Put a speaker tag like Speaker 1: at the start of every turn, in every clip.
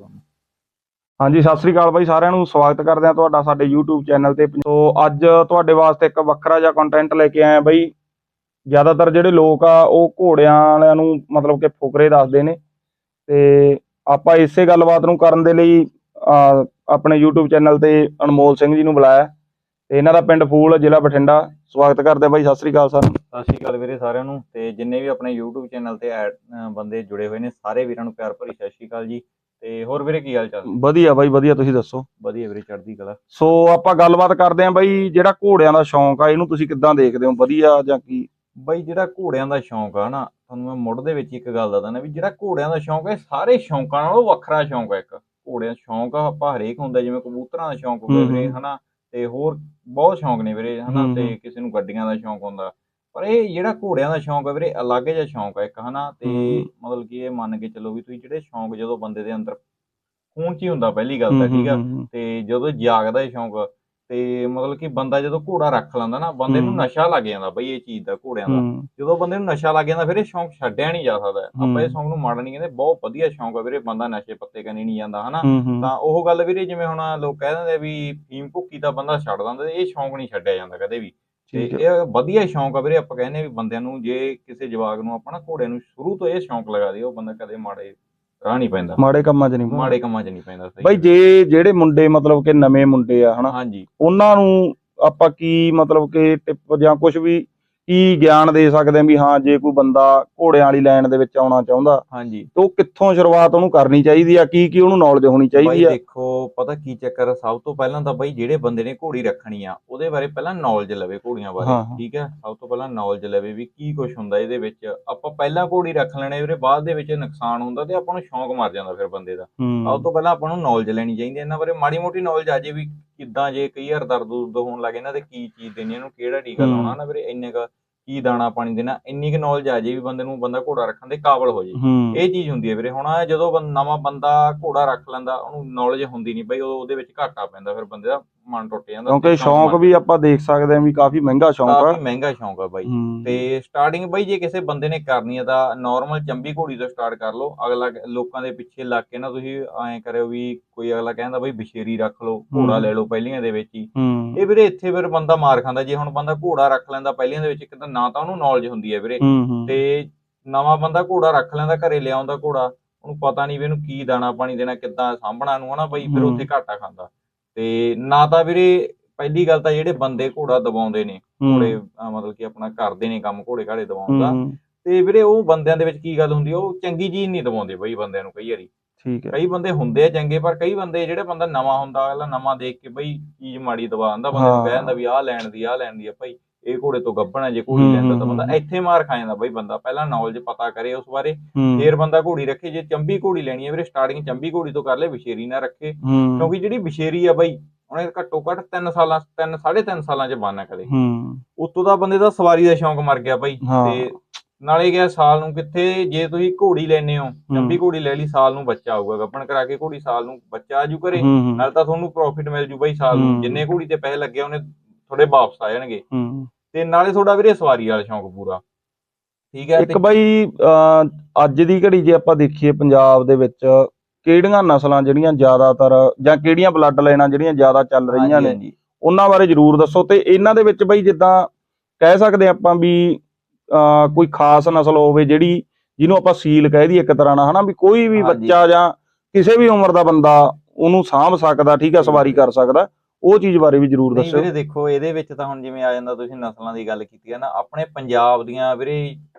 Speaker 1: ਹਾਂਜੀ ਸਤਿ ਸ੍ਰੀ ਅਕਾਲ ਬਾਈ ਸਾਰਿਆਂ ਨੂੰ। ਸਵਾਗਤ ਕਰਦੇ ਹਾਂ ਤੁਹਾਡਾ ਸਾਡੇ YouTube ਚੈਨਲ ਤੇ। ਸੋ ਅੱਜ ਤੁਹਾਡੇ ਵਾਸਤੇ ਇੱਕ ਵੱਖਰਾ ਜਿਹਾ ਕੰਟੈਂਟ ਲੈ ਕੇ ਆਏ ਬਾਈ। ਜ਼ਿਆਦਾਤਰ ਜਿਹੜੇ ਲੋਕ ਆ ਉਹ ਘੋੜਿਆਂ ਵਾਲਿਆਂ ਨੂੰ ਮਤਲਬ ਕਿ ਫੁਕਰੇ ਦੱਸਦੇ ਨੇ। ਤੇ ਆਪਾਂ ਇਸੇ ਗੱਲਬਾਤ ਨੂੰ ਕਰਨ ਦੇ ਲਈ ਅਹ, ਆਪਣੇ YouTube ਚੈਨਲ ਤੇ ਅਨਮੋਲ ਸਿੰਘ ਜੀ ਨੂੰ ਬੁਲਾਇਆ। ਤੇ ਇਹਨਾਂ ਦਾ ਪਿੰਡ ਫੂਲ ਜ਼ਿਲ੍ਹਾ ਬਠਿੰਡਾ। ਸਵਾਗਤ ਕਰਦੇ ਬਾਈ ਸਤਿ ਸ੍ਰੀ ਅਕਾਲ ਸਰ।
Speaker 2: ਸਤਿ ਸ਼੍ਰੀ ਅਕਾਲ ਵੀਰੇ ਸਾਰਿਆਂ ਨੂੰ। ਤੇ ਜਿੰਨੇ ਵੀ ਆਪਣੇ YouTube ਚੈਨਲ ਤੇ ਐਡ ਬੰਦੇ ਜੁੜੇ ਹੋਏ ਨੇ ਸਾਰੇ ਵੀਰਾਂ ਨੂੰ ਪਿਆਰ ਭਰੀ ਸਤਿ ਸ਼੍ਰੀ ਅਕਾਲ ਜੀ। ਤੇ ਹੋਰ ਵੀਰੇ ਕੀ ਹਾਲ ਚਾਲ?
Speaker 1: ਵਧੀਆ ਬਾਈ ਵਧੀਆ ਤੁਸੀਂ ਦੱਸੋ?
Speaker 2: ਵਧੀਆ ਵੀਰੇ ਚੜ੍ਹਦੀ ਕਲਾ।
Speaker 1: ਸੋ ਆਪਾਂ ਗੱਲਬਾਤ ਕਰਦੇ ਆਂ ਬਾਈ ਜਿਹੜਾ ਘੋੜਿਆਂ ਦਾ ਸ਼ੌਂਕ ਆ ਇਹਨੂੰ ਤੁਸੀਂ ਕਿੱਦਾਂ ਦੇਖਦੇ ਹੋ? ਵਧੀਆ ਜਾਂ ਕੀ?
Speaker 2: ਬਈ ਜਿਹੜਾ ਘੋੜਿਆਂ ਦਾ ਸ਼ੌਂਕ ਆ ਨਾ ਤੁਹਾਨੂੰ ਮੈਂ ਮੁੱਢ ਦੇ ਵਿੱਚ ਇੱਕ ਗੱਲ ਦੱਸਦਾ ਨਾ ਵੀ ਜਿਹੜਾ ਘੋੜਿਆਂ ਦਾ ਸ਼ੌਂਕ ਹੈ ਸਾਰੇ ਸ਼ੌਂਕਾਂ ਨਾਲੋਂ ਵੱਖਰਾ ਸ਼ੌਂਕ ਹੈ ਇੱਕ। ਘੋੜਿਆਂ ਦਾ ਸ਼ੌਂਕ ਆ ਆਪਾਂ ਹਰੇਕ ਹੁੰਦਾ ਜਿਵੇਂ ਕਬੂਤਰਾਂ ਦਾ ਸ਼ੌਂਕ ਹੋਵੇ
Speaker 1: ਹੂੰ,
Speaker 2: ਵੀਰੇ। ਹਨਾ ਤੇ ਹੋਰ ਬਹੁਤ ਸ਼ੌਂਕ ਨੇ ਵੀਰੇ ਹਨਾ ਤੇ। ਕਿਸੇ ਨੂੰ ਗੱਡੀਆਂ ਦਾ ਸ਼ੌਂਕ ਹੁੰਦਾ ਪਰ ਇਹ ਜਿਹੜਾ ਘੋੜਿਆਂ ਦਾ ਸ਼ੌਂਕ ਹੈ ਵੀਰੇ ਅਲੱਗ ਜਿਹਾ ਸ਼ੌਂਕ ਹੈ ਇੱਕ ਹਨਾ ਤੇ
Speaker 1: ਹੂੰ।
Speaker 2: ਮਤਲਬ ਕਿ ਇਹ ਮੰਨ ਕੇ ਚੱਲੋ ਵੀ ਤੁਸੀਂ ਜਿਹੜੇ ਸ਼ੌਂਕ ਜਦੋਂ ਬੰਦੇ ਦੇ ਅੰਦਰ ਖੂਨ 'ਚ ਹੀ ਹੁੰਦਾ ਪਹਿਲੀ ਗੱਲ ਤਾਂ ਠੀਕ ਆ
Speaker 1: ਹੂੰ, ਹੂੰ, ਹੂੰ।
Speaker 2: ਤੇ ਜਦੋਂ ਜਾਗਦਾ ਇਹ ਸ਼ੌਂਕ ਤੇ ਮਤਲਬ ਕਿ ਬੰਦਾ ਜਦੋਂ ਘੋੜਾ ਰੱਖ ਲੈਂਦਾ ਨਾ ਬੰਦੇ ਨੂੰ
Speaker 1: ਹੂੰ।
Speaker 2: ਨਸ਼ਾ ਲੱਗ ਜਾਂਦਾ ਬਈ ਇਹ ਚੀਜ਼ ਦਾ ਘੋੜਿਆਂ ਦਾ
Speaker 1: ਹੂੰ
Speaker 2: ਜਦੋਂ ਬੰਦੇ ਨੂੰ ਨਸ਼ਾ ਲੱਗ ਜਾਂਦਾ ਫਿਰ ਇਹ ਸ਼ੌਂਕ ਛੱਡਿਆ ਨਹੀਂ ਜਾ ਸਕਦਾ ਆਪਾਂ ਇਹ
Speaker 1: ਹੂੰ।
Speaker 2: ਸ਼ੌਂਕ ਨੂੰ ਮਾੜਾ ਨਹੀਂ ਕਹਿੰਦੇ ਬਹੁਤ ਵਧੀਆ ਸ਼ੌਂਕ ਆ ਵੀਰੇ ਬੰਦਾ ਨਸ਼ੇ ਪੱਤੇ ਕਰਨੀ ਨਹੀਂ ਜਾਂਦਾ ਹਨਾ
Speaker 1: ਹੂੰ ਹੂੰ
Speaker 2: ਤਾਂ ਉਹ ਗੱਲ ਵੀਰੇ ਜਿਵੇਂ ਹੁਣ ਲੋਕ ਕਹਿ ਦਿੰਦੇ ਆ ਵੀ ਫੀਮ ਭੁੱਕੀ ਤਾਂ ਬੰਦਾ ਛੱਡ ਦਿੰਦਾ ਤੇ ਇਹ ਸ਼ੌਂਕ ਨਹੀਂ ਛੱਡਿਆ ਜਾਂਦਾ ਕਦੇ ਵੀ ਤੇ
Speaker 1: ਠੀਕ ਹੈ
Speaker 2: ਇਹ ਵਧੀਆ ਸ਼ੌਂਕ ਆ ਵੀਰੇ ਆਪਾਂ ਕਹਿੰਦੇ ਵੀ ਬੰਦਿਆਂ ਨੂੰ ਜੇ ਕਿਸੇ ਜਵਾਗ ਨੂੰ ਆਪਾਂ ਨਾ ਘੋੜੇ ਨੂੰ ਸ਼ੁਰੂ ਤੋਂ ਇਹ ਸ਼ੌਂਕ ਲਗਾ ਦਿਓ ਉਹ ਬੰਦਾ ਕਦੇ ਮਾੜੇ ਰਾਹ ਨਹੀਂ ਪੈਂਦਾ।
Speaker 1: ਮਾੜੇ ਕੰਮਾਂ 'ਚ ਨਹੀਂ ਪੈਣਾ।
Speaker 2: ਮਾੜੇ ਕੰਮਾਂ 'ਚ ਨਹੀਂ ਪੈਂਦਾ ਸਹੀ
Speaker 1: ਬਾਈ ਜੇ ਜਿਹੜੇ ਮੁੰਡੇ ਮਤਲਬ ਕਿ ਨਵੇਂ ਮੁੰਡੇ ਆ ਹਨਾ
Speaker 2: ਹਾਂਜੀ।
Speaker 1: ਉਹਨਾਂ ਨੂੰ ਆਪਾਂ ਕੀ ਮਤਲਬ ਕਿ ਟਿਪ ਜਾਂ ਕੁਝ ਵੀ ਕੀ ਗਿਆਨ ਦੇ ਸਕਦੇ ਆ ਵੀ ਹਾਂ ਜੇ ਕੋਈ ਬੰਦਾ ਘੋੜਿਆਂ ਵਾਲੀ ਲਾਈਨ ਦੇ ਵਿੱਚ ਆਉਣਾ ਚਾਹੁੰਦਾ
Speaker 2: ਹਾਂਜੀ।
Speaker 1: ਤਾਂ ਉਹ ਕਿੱਥੋਂ ਸ਼ੁਰੂਆਤ ਉਹਨੂੰ ਕਰਨੀ ਚਾਹੀਦੀ ਆ? ਕੀ ਕੀ ਉਹਨੂੰ ਨੌਲੇਜ ਹੋਣੀ ਚਾਹੀਦੀ ਆ?
Speaker 2: ਦੇਖੋ ਪਤਾ ਕੀ ਚੱਕਰ ਆ? ਸਭ ਤੋਂ ਪਹਿਲਾਂ ਤਾਂ ਬਾਈ ਜਿਹੜੇ ਬੰਦੇ ਨੇ ਘੋੜੀ ਰੱਖਣੀ ਆ ਉਹਦੇ ਬਾਰੇ ਪਹਿਲਾਂ ਨੌਲੇਜ ਲਵੇ ਘੋੜੀਆਂ ਬਾਰੇ। ਠੀਕ ਹੈ ਸਭ ਤੋਂ ਪਹਿਲਾਂ ਨੌਲੇਜ ਲਵੇ ਵੀ ਕੀ ਕੁਝ ਹੁੰਦਾ ਇਹਦੇ ਵਿੱਚ। ਆਪਾਂ ਪਹਿਲਾਂ ਘੋੜੀ ਰੱਖ ਲੈਣੇ ਵੀਰੇ ਬਾਅਦ ਦੇ ਵਿੱਚ ਨੁਕਸਾਨ ਹੁੰਦਾ ਤੇ ਆਪਾਂ ਨੂੰ ਸ਼ੌਂਕ ਮਰ ਜਾਂਦਾ ਫਿਰ ਬੰਦੇ ਦਾ। ਸਭ ਤੋਂ ਪਹਿਲਾਂ ਆਪਾਂ ਨੂੰ ਨੌਲੇਜ ਲੈਣੀ ਚਾਹੀਦੀ ਇਹਨਾਂ ਬਾਰੇ ਮਾੜੀ ਮੋਟੀ ਨੌਲੇਜ ਆ ਜੇ ਵੀ ਕਿੱਦਾਂ ਜੇ ਕਈ ਵਾਰ ਦਰਦ ਦੁਰਦ ਹੋਣ ਲੱਗੇ ਇਹਨਾਂ ਤੇ ਕੀ ਚੀਜ਼ ਦੇਣੀ ਇਹਨੂੰ ਕਿਹੜਾ ਟੀਕਾ। ਲਾਉਣਾ ਨਾ ਵੀਰੇ ਇੰਨੇ ਕ ਕੀ ਦਾਣਾ ਪਾਣੀ ਦੇਣਾ ਇੰਨੀ ਕੁ ਨੌਲੇਜ ਆ ਜੇ ਵੀ ਬੰਦੇ ਨੂੰ ਬੰਦਾ ਘੋੜਾ ਰੱਖਣ ਦੇ ਕਾਬਲ ਹੋ ਜੇ। ਇਹ ਚੀਜ਼ ਹੁੰਦੀ ਹੈ ਵੀਰੇ ਹੁਣ ਜਦੋਂ ਨਵਾਂ ਬੰਦਾ ਘੋੜਾ ਰੱਖ ਲੈਂਦਾ ਉਹਨੂੰ ਨੌਲੇਜ ਹੁੰਦੀ ਨਹੀਂ ਬਈ ਉਹ ਉਹਦੇ ਵਿੱਚ ਘਾਟਾ ਪੈਂਦਾ ਫਿਰ ਬੰਦੇ ਦਾ। ਮਨ ਟੁੱਟ ਜਾਂਦਾ
Speaker 1: ਕਿਉਂਕਿ ਸ਼ੌਂਕ ਵੀ ਆਪਾਂ ਦੇਖ ਸਕਦੇ ਆ ਵੀ ਕਾਫੀ ਮਹਿੰਗਾ ਸ਼ੌਂਕ ਆ।
Speaker 2: ਕਾਫੀ ਮਹਿੰਗਾ ਸ਼ੌਂਕ ਆ ਬਾਈ। ਤੇ ਸਟਾਰਟਿੰਗ ਬਈ ਜੇ ਕਿਸੇ ਬੰਦੇ ਨੇ ਕਰਨੀ ਹੈ ਤਾਂ ਨਾਰਮਲ ਚੰਬੀ ਘੋੜੀ ਤੋਂ ਸਟਾਰਟ ਕਰ ਲਓ। ਅਗਲਾ ਲੋਕਾਂ ਦੇ ਪਿੱਛੇ ਲੱਗ ਕੇ ਨਾ ਤੁਸੀਂ ਐਂ ਕਰਿਓ ਵੀ ਕੋਈ ਅਗਲਾ ਕਹਿੰਦਾ ਬਈ ਬਸ਼ੇਰੀ ਰੱਖ ਲਓ ਘੋੜਾ। ਲੈ ਲਓ ਪਹਿਲੀਆਂ ਦੇ ਵਿੱਚ ਹੀ। ਇਹ ਵੀਰੇ ਇੱਥੇ ਫਿਰ ਬੰਦਾ ਮਾਰ ਖਾਂਦਾ। ਜੇ ਹੁਣ ਬੰਦਾ ਘੋੜਾ ਰੱਖ ਲੈਂਦਾ ਪਹਿਲੀਆਂ ਦੇ ਵਿੱਚ ਇੱਕ ਤਾਂ ਨਾ ਤਾਂ ਉਹਨੂੰ ਨੌਲੇਜ ਹੁੰਦੀ ਹੈ ਵੀਰੇ ਤੇ ਨਵਾਂ ਬੰਦਾ ਘੋੜਾ ਰੱਖ ਲੈਂਦਾ ਘਰੇ ਲਿਆਉਂਦਾ ਘੋੜਾ। ਉਹਨੂੰ ਪਤਾ ਨਹੀਂ ਵੀ ਇਹਨੂੰ ਕੀ ਦਾਣਾ ਪਾਣੀ ਦੇਣਾ ਕਿੱਦਾਂ ਸਾਂਭਣਾ ਨੂੰ ਹਨਾ ਬਈ ਫਿਰ। ਉੱਥੇ ਘਾਟਾ ਖਾਂਦਾ। ਤੇ ਨਾ ਤਾਂ ਵੀਰੇ ਪਹਿਲੀ ਗੱਲ ਤਾਂ ਜਿਹੜੇ ਬੰਦੇ ਘੋੜਾ ਦਬਾਉਂਦੇ ਨੇ ਘੋੜੇ ਅਹ ਮਤਲਬ ਕਿ ਆਪਣਾ ਕਰਦੇ ਨੇ ਕੰਮ ਘੋੜੇ ਘਾੜੇ ਦਬਾਉਣ ਦਾ।
Speaker 1: ਹੂੰ।
Speaker 2: ਤੇ ਵੀਰੇ ਉਹ ਬੰਦਿਆਂ ਦੇ ਵਿੱਚ ਕੀ ਗੱਲ ਹੁੰਦੀ ਆ, ਉਹ ਚੰਗੀ ਚੀਜ਼ ਨਹੀਂ ਦਬਾਉਂਦੇ ਬਈ ਬੰਦਿਆਂ ਨੂੰ ਕਈ ਵਾਰੀ।
Speaker 1: ਠੀਕ ਹੈ।
Speaker 2: ਕਈ ਬੰਦੇ ਹੁੰਦੇ ਆ ਚੰਗੇ ਪਰ ਕਈ ਬੰਦੇ ਜਿਹੜੇ ਬੰਦਾ ਨਵਾਂ ਹੁੰਦਾ ਅਗਲਾ ਨਵਾਂ ਦੇਖ ਕੇ ਬਈ ਚੀਜ਼ ਮਾੜੀ ਦਬਾ ਦਿੰਦਾ ਬੰਦੇ ਨੂੰ
Speaker 1: ਹਾਂ।
Speaker 2: ਕਹਿ ਦਿੰਦਾ ਵੀ ਆਹ ਲੈਣ ਦੀ ਆਹ ਲੈਣ ਦੀ ਆ ਭਾਈ ਇਹ ਘੋੜੇ ਤੋਂ ਗੱਭਣ ਹੈ ਜੇ ਘੋੜੀ ਲੈਂਦਾ ਤਾਂ ਬੰਦਾ। ਇੱਥੇ ਮਾਰ ਖਾ ਜਾਂਦਾ ਬਈ ਬੰਦਾ ਪਹਿਲਾਂ ਨੌਲੇਜ ਪਤਾ ਕਰੇ ਉਸ ਬਾਰੇ ਫੇਰ ਬੰਦਾ ਘੋੜੀ ਰੱਖੇ ਜੇ ਚੰਬੀ ਘੋੜੀ ਲੈਣੀ ਹੈ ਵੀਰੇ ਸਟਾਰਟਿੰਗ ਚੰਬੀ ਘੋੜੀ ਤੋਂ ਕਰ ਲੈ ਵਿਸ਼ੇਰੀ ਨਾ ਰੱਖੇ। ਕਿਉਂਕਿ ਜਿਹੜੀ ਵਿਸ਼ੇਰੀ ਆ ਬਈ ਉਹਨੇ ਘੱਟੋ ਘੱਟ 3 ਸਾਲਾਂ 3 3.5 ਸਾਲਾਂ ਚ ਬਾਨਾ
Speaker 1: ਹੂੰ।
Speaker 2: ਉਤੋਂ ਦਾ ਬੰਦੇ ਦਾ ਸਵਾਰੀ ਦਾ ਸ਼ੌਂਕ ਮਰ ਗਿਆ ਬਈ। ਤੇ ਨਾਲੇ ਗਿਆ ਸਾਲ ਨੂੰ ਕਿੱਥੇ ਜੇ ਤੁਸੀਂ ਘੋੜੀ ਲੈਨੇ ਹੋ ਚੰਬੀ ਘੋੜੀ ਲੈ ਲਈ ਸਾਲ ਨੂੰ ਬੱਚਾ ਆਊਗਾ। ਗੱਪਣ ਕਰਾ ਕੇ ਘੋੜੀ ਸਾਲ ਨੂੰ ਬੱਚਾ ਆਜੂ
Speaker 1: ਹੂੰ
Speaker 2: ਨਾਲ ਤਾਂ ਤੁਹਾਨੂੰ ਪ੍ਰੋਫਿਟ ਮਿਲ ਜੂ ਬਈ ਸਾਲ ਨੂੰ। ਜਿੰਨੇ ਘੋੜੀ ਤੇ ਪੈਸੇ ਲੱਗੇ ਉਹਨੇ ਥੋੜੇ ਵਾਪਸ ਆ ਜਾਣਗੇ।
Speaker 1: ਹੂੰ।
Speaker 2: ਤੇ ਨਾਲੇ ਤੁਹਾਡਾ ਵੀਰੇ ਸਵਾਰੀ ਵਾਲਾ ਸ਼ੌਂਕ ਪੂਰਾ। ਠੀਕ ਹੈ
Speaker 1: ਇੱਕ ਬਾਈ ਅੱਜ ਦੀ ਘੜੀ ਜੇ ਆਪਾਂ ਦੇਖੀਏ ਪੰਜਾਬ ਦੇ ਵਿੱਚ ਕਿਹੜੀਆਂ ਨਸਲਾਂ ਜਿਹੜੀਆਂ ਜ਼ਿਆਦਾਤਰ ਜਾਂ ਕਿਹੜੀਆਂ ਬਲੱਡ ਲਾਈਨਾਂ ਜਿਹੜੀਆਂ ਜ਼ਿਆਦਾ ਚੱਲ ਰਹੀਆਂ ਨੇ। ਉਹਨਾਂ ਬਾਰੇ ਜਰੂਰ ਦੱਸੋ। ਤੇ ਇਹਨਾਂ ਦੇ ਵਿੱਚ ਬਾਈ ਜਿੱਦਾਂ ਕਹਿ ਸਕਦੇ ਆਪਾਂ ਵੀ ਕੋਈ ਖਾਸ ਨਸਲ ਹੋਵੇ ਜਿਹੜੀ ਜਿਹਨੂੰ ਆਪਾਂ ਸੀਲ ਕਹਿ ਦਈਏ ਇੱਕ ਤਰ੍ਹਾਂ ਨਾਲ ਹਨਾ? ਵੀ ਕੋਈ ਵੀ। ਬੱਚਾ ਜਾਂ ਕਿਸੇ ਵੀ ਉਮਰ ਦਾ ਬੰਦਾ ਉਹਨੂੰ ਸਾਂਭ ਸਕਦਾ ਠੀਕ ਹੈ ਸਵਾਰੀ ਕਰ ਸਕਦਾ। ਉਹ ਚੀਜ਼ ਬਾਰੇ ਵੀ ਜਰੂਰ ਦੱਸਿਓ
Speaker 2: ਵੀਰੇ ਦੇਖੋ ਇਹਦੇ ਵਿੱਚ ਤਾਂ ਹੁਣ ਜਿਵੇਂ ਆ ਜਾਂਦਾ ਤੁਸੀਂ ਨਸਲਾਂ ਦੀ ਗੱਲ ਕੀਤੀ ਹੈ ਨਾ ਆਪਣੇ ਪੰਜਾਬ ਦੀਆਂ ਵੀਰੇ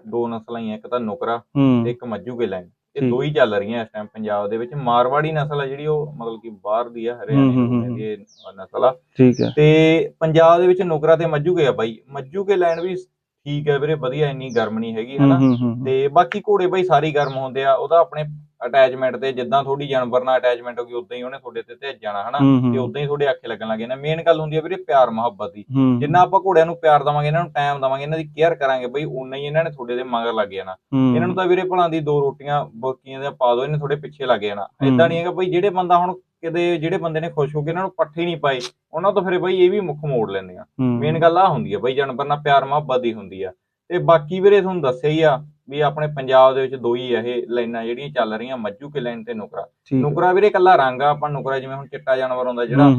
Speaker 2: ਦੋ ਨਸਲਾਂ ਹੀ ਆ ਇੱਕ ਤਾਂ ਨੁਕਰਾ ਤੇ ਇੱਕ ਮੱਝੂ ਕੇ ਲੈਣ ਇਹ। ਦੋ ਹੀ ਚੱਲ ਰਹੀਆਂ ਇਸ ਟਾਈਮ ਪੰਜਾਬ ਦੇ ਵਿੱਚ। ਮਾਰਵਾੜੀ ਨਸਲ ਆ ਜਿਹੜੀ ਉਹ ਮਤਲਬ ਕਿ ਬਾਹਰ ਦੀ ਆ ਹਰਿਆਣੇ ਦੀ ਇਹ ਨਸਲ ਆ।
Speaker 1: ਠੀਕ ਹੈ।
Speaker 2: ਤੇ ਪੰਜਾਬ ਦੇ ਵਿੱਚ ਨੁਕਰਾ ਤੇ ਮੱਝੂ ਕੇ ਆ ਬਾਈ। ਮੱਝੂ ਕੇ ਲੈਣ ਵੀ ਠੀਕ ਹੈ ਵੀਰੇ ਵਧੀਆ ਇੰਨੀ ਗਰਮ ਨਹੀਂ ਹੈਗੀ ਹਨਾ। ਤੇ ਬਾਕੀ ਘੋੜੇ ਬਾਈ ਸਾਰੀ ਗਰਮ ਹੁੰਦੇ ਆ ਉਹਦਾ ਆਪਣੇ ਅਟੈਚਮੈਂਟ ਤੇ ਜਿੱਦਾਂ ਥੋੜੀ ਜਾਨਵਰ ਨਾਲ ਅਟੈਚਮੈਂਟ ਹੋ ਗਈ ਉਦਾਂ ਹੀ ਉਹਨੇ ਤੁਹਾਡੇ ਤੇ ਭੇਜ ਜਾਣਾ ਹਨਾ? ਤੇ ਉਦਾਂ ਹੀ ਤੁਹਾਡੇ ਆਖੇ ਲੱਗਣ ਲੱਗੇ ਨਾ ਮੇਨ ਗੱਲ ਹੁੰਦੀ ਹੈ ਵੀਰੇ ਪਿਆਰ ਮੁਹੱਬਤ ਦੀ। ਜਿੰਨਾ ਆਪਾਂ ਘੋੜਿਆਂ ਨੂੰ ਪਿਆਰ ਦਵਾਂਗੇ ਇਹਨਾਂ ਨੂੰ ਟਾਈਮ ਦਵਾਂਗੇ ਇਹਨਾਂ ਦੀ ਕੇਅਰ ਕਰਾਂਗੇ ਬਈ ਉਨਾ ਹੀ ਇਹਨਾਂ ਨੇ ਤੁਹਾਡੇ ਦੇ ਮਗਰ ਲੱਗ ਜਾਣਾ। ਇਹਨਾਂ ਨੂੰ ਤਾਂ ਵੀਰੇ ਭਲਾਂ ਦੀ ਦੋ ਰੋਟੀਆਂ ਬੋਕੀਆਂ ਦੇ ਪਾ ਦਿਓ ਇਹਨੇ ਥੋੜੇ ਪਿੱਛੇ ਲੱਗ ਜਾਣਾ। ਇਦਾਂ ਨਹੀਂ ਹੈਗਾ ਬਈ ਜਿਹੜੇ ਬੰਦਾ ਹੁਣ ਕਿਤੇ ਜਿਹੜੇ ਬੰਦੇ ਨੇ ਖੁਸ਼ ਹੋ ਕੇ ਇਹਨਾਂ ਨੂੰ ਪੱਠੇ ਨਹੀਂ ਪਾਏ ਉਹਨਾਂ ਤੋਂ ਫਿਰ ਬਈ ਇਹ ਵੀ ਮੁੱਖ ਮੋੜ ਲੈਂਦੇ ਆ। ਮੇਨ ਗੱਲ ਆ ਹੁੰਦੀ ਆ ਬਈ ਜਾਨਵਰ ਨਾਲ ਪਿਆਰ ਮੁਹੱਬਤ ਦੀ ਹੁੰਦੀ ਆ। ਤੇ ਬਾਕੀ ਵੀਰੇ ਤੁਹਾਨੂੰ ਦੱਸਿਆ ਹੀ ਆ ਵੀ ਆਪਣੇ ਪੰਜਾਬ ਦੇ ਵਿੱਚ ਦੋ ਹੀ ਇਹ ਲਾਈਨਾਂ ਜਿਹੜੀਆਂ ਚੱਲ ਰਹੀਆਂ ਮੱਜੂ ਕੇ ਲਾਈਨ ਤੇ ਨੁਕਰਾ। ਨੁਕਰਾ ਵੀਰੇ ਕੱਲਾ ਰੰਗ ਆ ਆਪਾਂ ਨੁਕਰਾ ਜਿਵੇਂ ਹੁਣ ਚਿੱਟਾ ਜਾਨਵਰ ਹੁੰਦਾ ਜਿਹੜਾ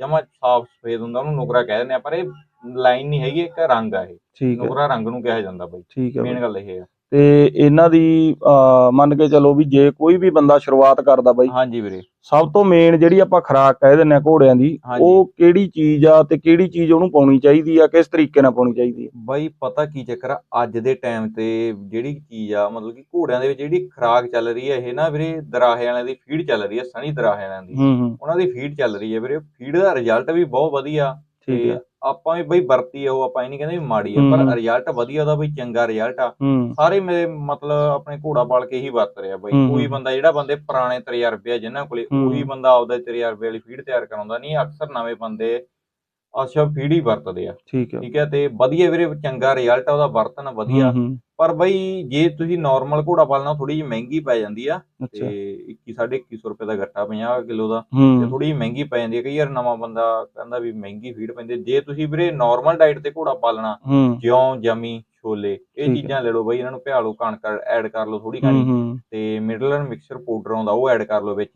Speaker 2: ਜਮਾ ਸਾਫ਼ ਸਫੇਦ ਹੁੰਦਾ ਉਹਨੂੰ ਨੁਕਰਾ ਕਹਿ ਦਿੰਦੇ ਆ ਪਰ ਇਹ ਲਾਈਨ ਨਹੀਂ ਹੈਗੀ ਇੱਕ ਰੰਗ ਆ ਇਹ। ਨੁਕਰਾ ਰੰਗ ਨੂੰ ਕਿਹਾ ਜਾਂਦਾ ਬਾਈ। ਮੇਨ। ਗੱਲ ਇਹ ਆ।
Speaker 1: ਤੇ ਇਹਨਾਂ ਦੀ ਮੰਨ ਕੇ ਚੱਲੋ ਵੀ ਜੇ ਕੋਈ ਵੀ ਬੰਦਾ ਸ਼ੁਰੂਆਤ ਕਰਦਾ ਬਾਈ
Speaker 2: ਹਾਂਜੀ ਵੀਰੇ।
Speaker 1: ਸਭ ਤੋਂ ਮੇਨ ਜਿਹੜੀ ਆਪਾਂ ਖੁਰਾਕ ਕਹਿ ਦਿੰਨੇ ਆ ਘੋੜਿਆਂ ਦੀ। ਉਹ ਕਿਹੜੀ ਚੀਜ਼ ਆ ਤੇ ਕਿਹੜੀ ਚੀਜ਼ ਉਹਨੂੰ ਪਾਉਣੀ ਚਾਹੀਦੀ ਆ ਕਿਸ ਤਰੀਕੇ ਨਾਲ ਪਾਉਣੀ ਚਾਹੀਦੀ ਆ?
Speaker 2: ਬਾਈ ਪਤਾ ਕੀ ਚੱਕਰ ਆ ਅੱਜ ਦੇ ਟਾਈਮ ਤੇ ਜਿਹੜੀ ਚੀਜ਼ ਆ ਮਤਲਬ ਕਿ ਘੋੜਿਆਂ ਦੇ ਵਿੱਚ ਜਿਹੜੀ ਖੁਰਾਕ ਚੱਲ ਰਹੀ ਹੈ ਇਹ ਨਾ ਵੀਰੇ ਦਰਾਹੇ ਵਾਲਿਆਂ ਦੀ ਫੀਡ ਚੱਲ ਰਹੀ ਹੈ ਸਣੀ ਦਰਾਹੇ ਵਾਲਿਆਂ ਦੀ। ਉਹਨਾਂ ਦੀ ਫੀਡ ਚੱਲ ਰਹੀ ਹੈ ਵੀਰੇ ਫੀਡ ਦਾ ਰਿਜ਼ਲਟ ਵੀ ਬਹੁਤ ਵਧੀਆ।
Speaker 1: ਠੀਕ
Speaker 2: ਤੇ
Speaker 1: ਹੈ
Speaker 2: ਆਪਾਂ ਵੀ ਬਈ ਵਰਤੀ ਆ ਉਹ ਆਪਾਂ ਇਹ ਨਹੀਂ ਕਹਿੰਦੇ ਵੀ ਮਾੜੀ ਆ
Speaker 1: ਹੂੰ।
Speaker 2: ਪਰ ਰਿਜ਼ਲਟ ਵਧੀਆ ਉਹਦਾ ਬਈ ਚੰਗਾ ਰਿਜ਼ਲਟ ਆ
Speaker 1: ਹੂੰ
Speaker 2: ਸਾਰੇ ਮੇਰੇ ਮਤਲਬ ਆਪਣੇ ਘੋੜਾ ਪਾਲ ਕੇ ਹੀ ਵਰਤ ਰਿਹਾ ਬਾਈ
Speaker 1: ਹੂੰ,
Speaker 2: ਕੋਈ। ਬੰਦਾ ਜਿਹੜਾ ਬੰਦੇ ਪੁਰਾਣੇ ਤਜਰਬੇ ਆ ਜਿਨ੍ਹਾਂ ਕੋਲੇ
Speaker 1: ਹੂੰ।
Speaker 2: ਉਹੀ ਬੰਦਾ ਆਪਦਾ ਤਜਰਬੇ ਵਾਲੀ ਫੀਡ ਤਿਆਰ ਕਰਾਉਂਦਾ ਨਹੀਂ ਅਕਸਰ ਨਵੇਂ ਬੰਦੇ ਅੱਛਾ ਹੀ ਵਰਤਦੇ ਆ।
Speaker 1: ਠੀਕ ਹੈ
Speaker 2: ਠੀਕ ਹੈ ਤੇ ਵਧੀਆ ਵੀਰੇ ਚੰਗਾ ਰਿਜ਼ਲਟ ਆ ਉਹਦਾ ਵਰਤਨ ਵਧੀਆ। ਪਰ ਬਈ ਜੇ ਤੁਸੀਂ ਨਾਰਮਲ ਘੋੜਾ ਪਾਲਣਾ ਥੋੜੀ ਜਿਹੀ ਮਹਿੰਗੀ ਪੈ ਜਾਂਦੀ ਆ। ਤੇ 21 2150 ਰੁਪਏ ਦਾ ਗੱਟਾ 50 ਕਿਲੋ ਦਾ ਤੇ ਥੋੜੀ ਜਿਹੀ ਮਹਿੰਗੀ ਪੈ ਜਾਂਦੀ ਹੈ ਕਈ ਵਾਰ ਨਵਾਂ ਬੰਦਾ ਕਹਿੰਦਾ ਵੀ ਮਹਿੰਗੀ ਫੀਡ ਪੈਂਦੀ। ਜੇ ਤੁਸੀਂ ਵੀਰੇ ਨਾਰਮਲ ਡਾਈਟ ਤੇ ਘੋੜਾ ਪਾਲਣਾ ਜਿਉਂ ਜਮੀ ਛੋਲੇ ਇਹ। ਚੀਜ਼ਾਂ ਲੈ ਲਓ ਬਈ ਇਹਨਾਂ ਨੂੰ ਭਿਆ ਲਓ ਕਣਕ ਐਡ ਕਰ ਲਓ ਥੋੜੀ
Speaker 1: ਹੂੰ
Speaker 2: ਤੇ ਮਿਡਲਰ ਮਿਕਸਚਰ ਪਾਊਡਰ ਆਉਂਦਾ ਉਹ ਐਡ ਕਰ ਲਓ ਵਿੱਚ।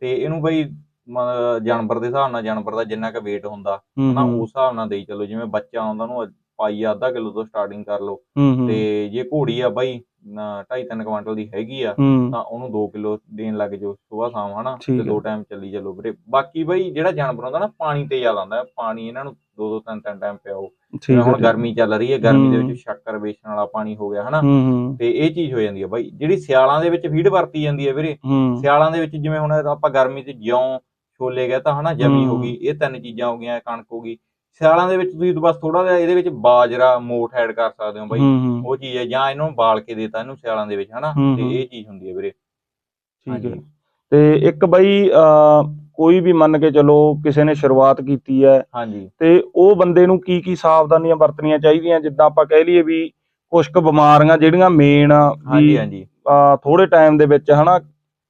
Speaker 2: ਤੇ ਇਹਨੂੰ ਬਈ ਮ- ਜਾਨਵਰ ਦੇ ਹਿਸਾਬ ਨਾਲ ਜਾਨਵਰ ਦਾ ਜਿੰਨਾ ਕੁ weight ਹੁੰਦਾ ਹਨਾ ਉਸ ਹਿਸਾਬ ਨਾਲ ਦੇਈ ਚੱਲੋ ਜਿਵੇਂ ਬੱਚਾ ਆਉਂਦਾ ਉਹਨੂੰ ਪਾਈ ਅੱਧਾ ਕਿਲੋ ਤੋਂ ਸਟਾਰਟਿੰਗ ਕਰ ਲਓ। ਤੇ ਜੇ ਘੋੜੀ ਆ ਬਾਈ 2.5-3 ਕੁਇੰਟਲ ਦੀ ਹੈਗੀ ਆ ਤਾਂ ਉਹਨੂੰ 2 ਕਿਲੋ ਦੇਣ ਲੱਗ ਜਾਓ ਸਵੇਰ ਸ਼ਾਮ ਹਨਾ
Speaker 1: ਠੀਕ
Speaker 2: ਤੇ
Speaker 1: ਹੈ।
Speaker 2: ਦੋ ਟਾਈਮ ਚੱਲੀ ਚੱਲੋ ਵੀਰੇ। ਬਾਕੀ ਬਾਈ ਜਿਹੜਾ ਜਾਨਵਰ ਹੁੰਦਾ ਨਾ ਪਾਣੀ ਤੇ ਜ਼ਿਆਦਾ ਹੁੰਦਾ ਪਾਣੀ ਇਹਨਾਂ ਨੂੰ ਦੋ ਦੋ ਤਿੰਨ ਤਿੰਨ ਟਾਈਮ ਪਿਆਓ। ਜਿਵੇਂ ਹੁਣ ਗਰਮੀ ਚੱਲ ਰਹੀ ਹੈ ਗਰਮੀ ਦੇ
Speaker 1: ਹੂੰ।
Speaker 2: ਵਿੱਚ ਸ਼ੱਕਰ ਵੇਚਣ ਵਾਲਾ ਪਾਣੀ ਹੋ ਗਿਆ ਹਨਾ
Speaker 1: ਹੂੰ
Speaker 2: ਤੇ ਇਹ ਚੀਜ਼ ਹੋ ਜਾਂਦੀ ਹੈ ਬਾਈ। ਜਿਹੜੀ ਸਿਆਲਾਂ ਦੇ ਵਿੱਚ ਫੀਡ ਵਰਤੀ ਜਾਂਦੀ ਹੈ ਵੀਰੇ
Speaker 1: ਹੂੰ।
Speaker 2: ਸਿਆਲਾਂ ਦੇ ਵਿੱਚ ਜਿਵੇਂ ਹੁਣ ਆਪਾਂ ਗਰਮੀ 'ਚ ਜਿਉਂ ਛੋਲੇ ਗਏ ਤਾਂ ਹਨਾ ਜਮੀ ਹੋ। ਗਈ ਇਹ ਤਿੰਨ ਚੀਜ਼ਾਂ ਹੋ ਗਈਆਂ ਕਣਕ ਹੋ ਗਈ। ਸਿਆਲਾਂ ਦੇ ਵਿੱਚ ਤੁਸੀਂ ਬਸ ਥੋੜਾ ਜਿਹਾ ਇਹਦੇ ਵਿੱਚ ਬਾਜਰਾ ਮੋਠ ਐਡ ਕਰ ਸਕਦੇ ਹੋ ਬਾਈ। ਉਹ ਚੀਜ਼ ਹੈ ਜਾਂ ਇਹਨੂੰ ਬਾਲ ਕੇ ਦੇਤਾ ਇਹਨੂੰ ਸਿਆਲਾਂ ਦੇ ਵਿੱਚ ਹਨਾ ਤੇ। ਇਹ ਚੀਜ਼ ਹੁੰਦੀ ਹੈ ਵੀਰੇ।
Speaker 1: ਠੀਕ ਹੈ। ਤੇ ਇੱਕ ਬਈ ਕੋਈ ਵੀ ਮੰਨ ਕੇ ਚਲੋ ਕਿਸੇ ਨੇ ਸ਼ੁਰੂਆਤ ਕੀਤੀ ਹੈ
Speaker 2: ਹਾਂਜੀ।
Speaker 1: ਤੇ ਉਹ ਬੰਦੇ ਨੂੰ ਕੀ ਕੀ ਸਾਵਧਾਨੀਆਂ ਵਰਤਣੀਆਂ ਚਾਹੀਦੀਆਂ ਜਿੱਦਾਂ ਆਪਾਂ ਕਹਿ ਲਈਏ ਵੀ ਕੁਝ ਕੁ ਬਿਮਾਰੀਆਂ ਜਿਹੜੀਆਂ ਮੇਨ
Speaker 2: ਹਾਂਜੀ ਹਾਂਜੀ।
Speaker 1: ਥੋੜੇ ਟਾਈਮ ਦੇ ਵਿੱਚ ਹਨਾ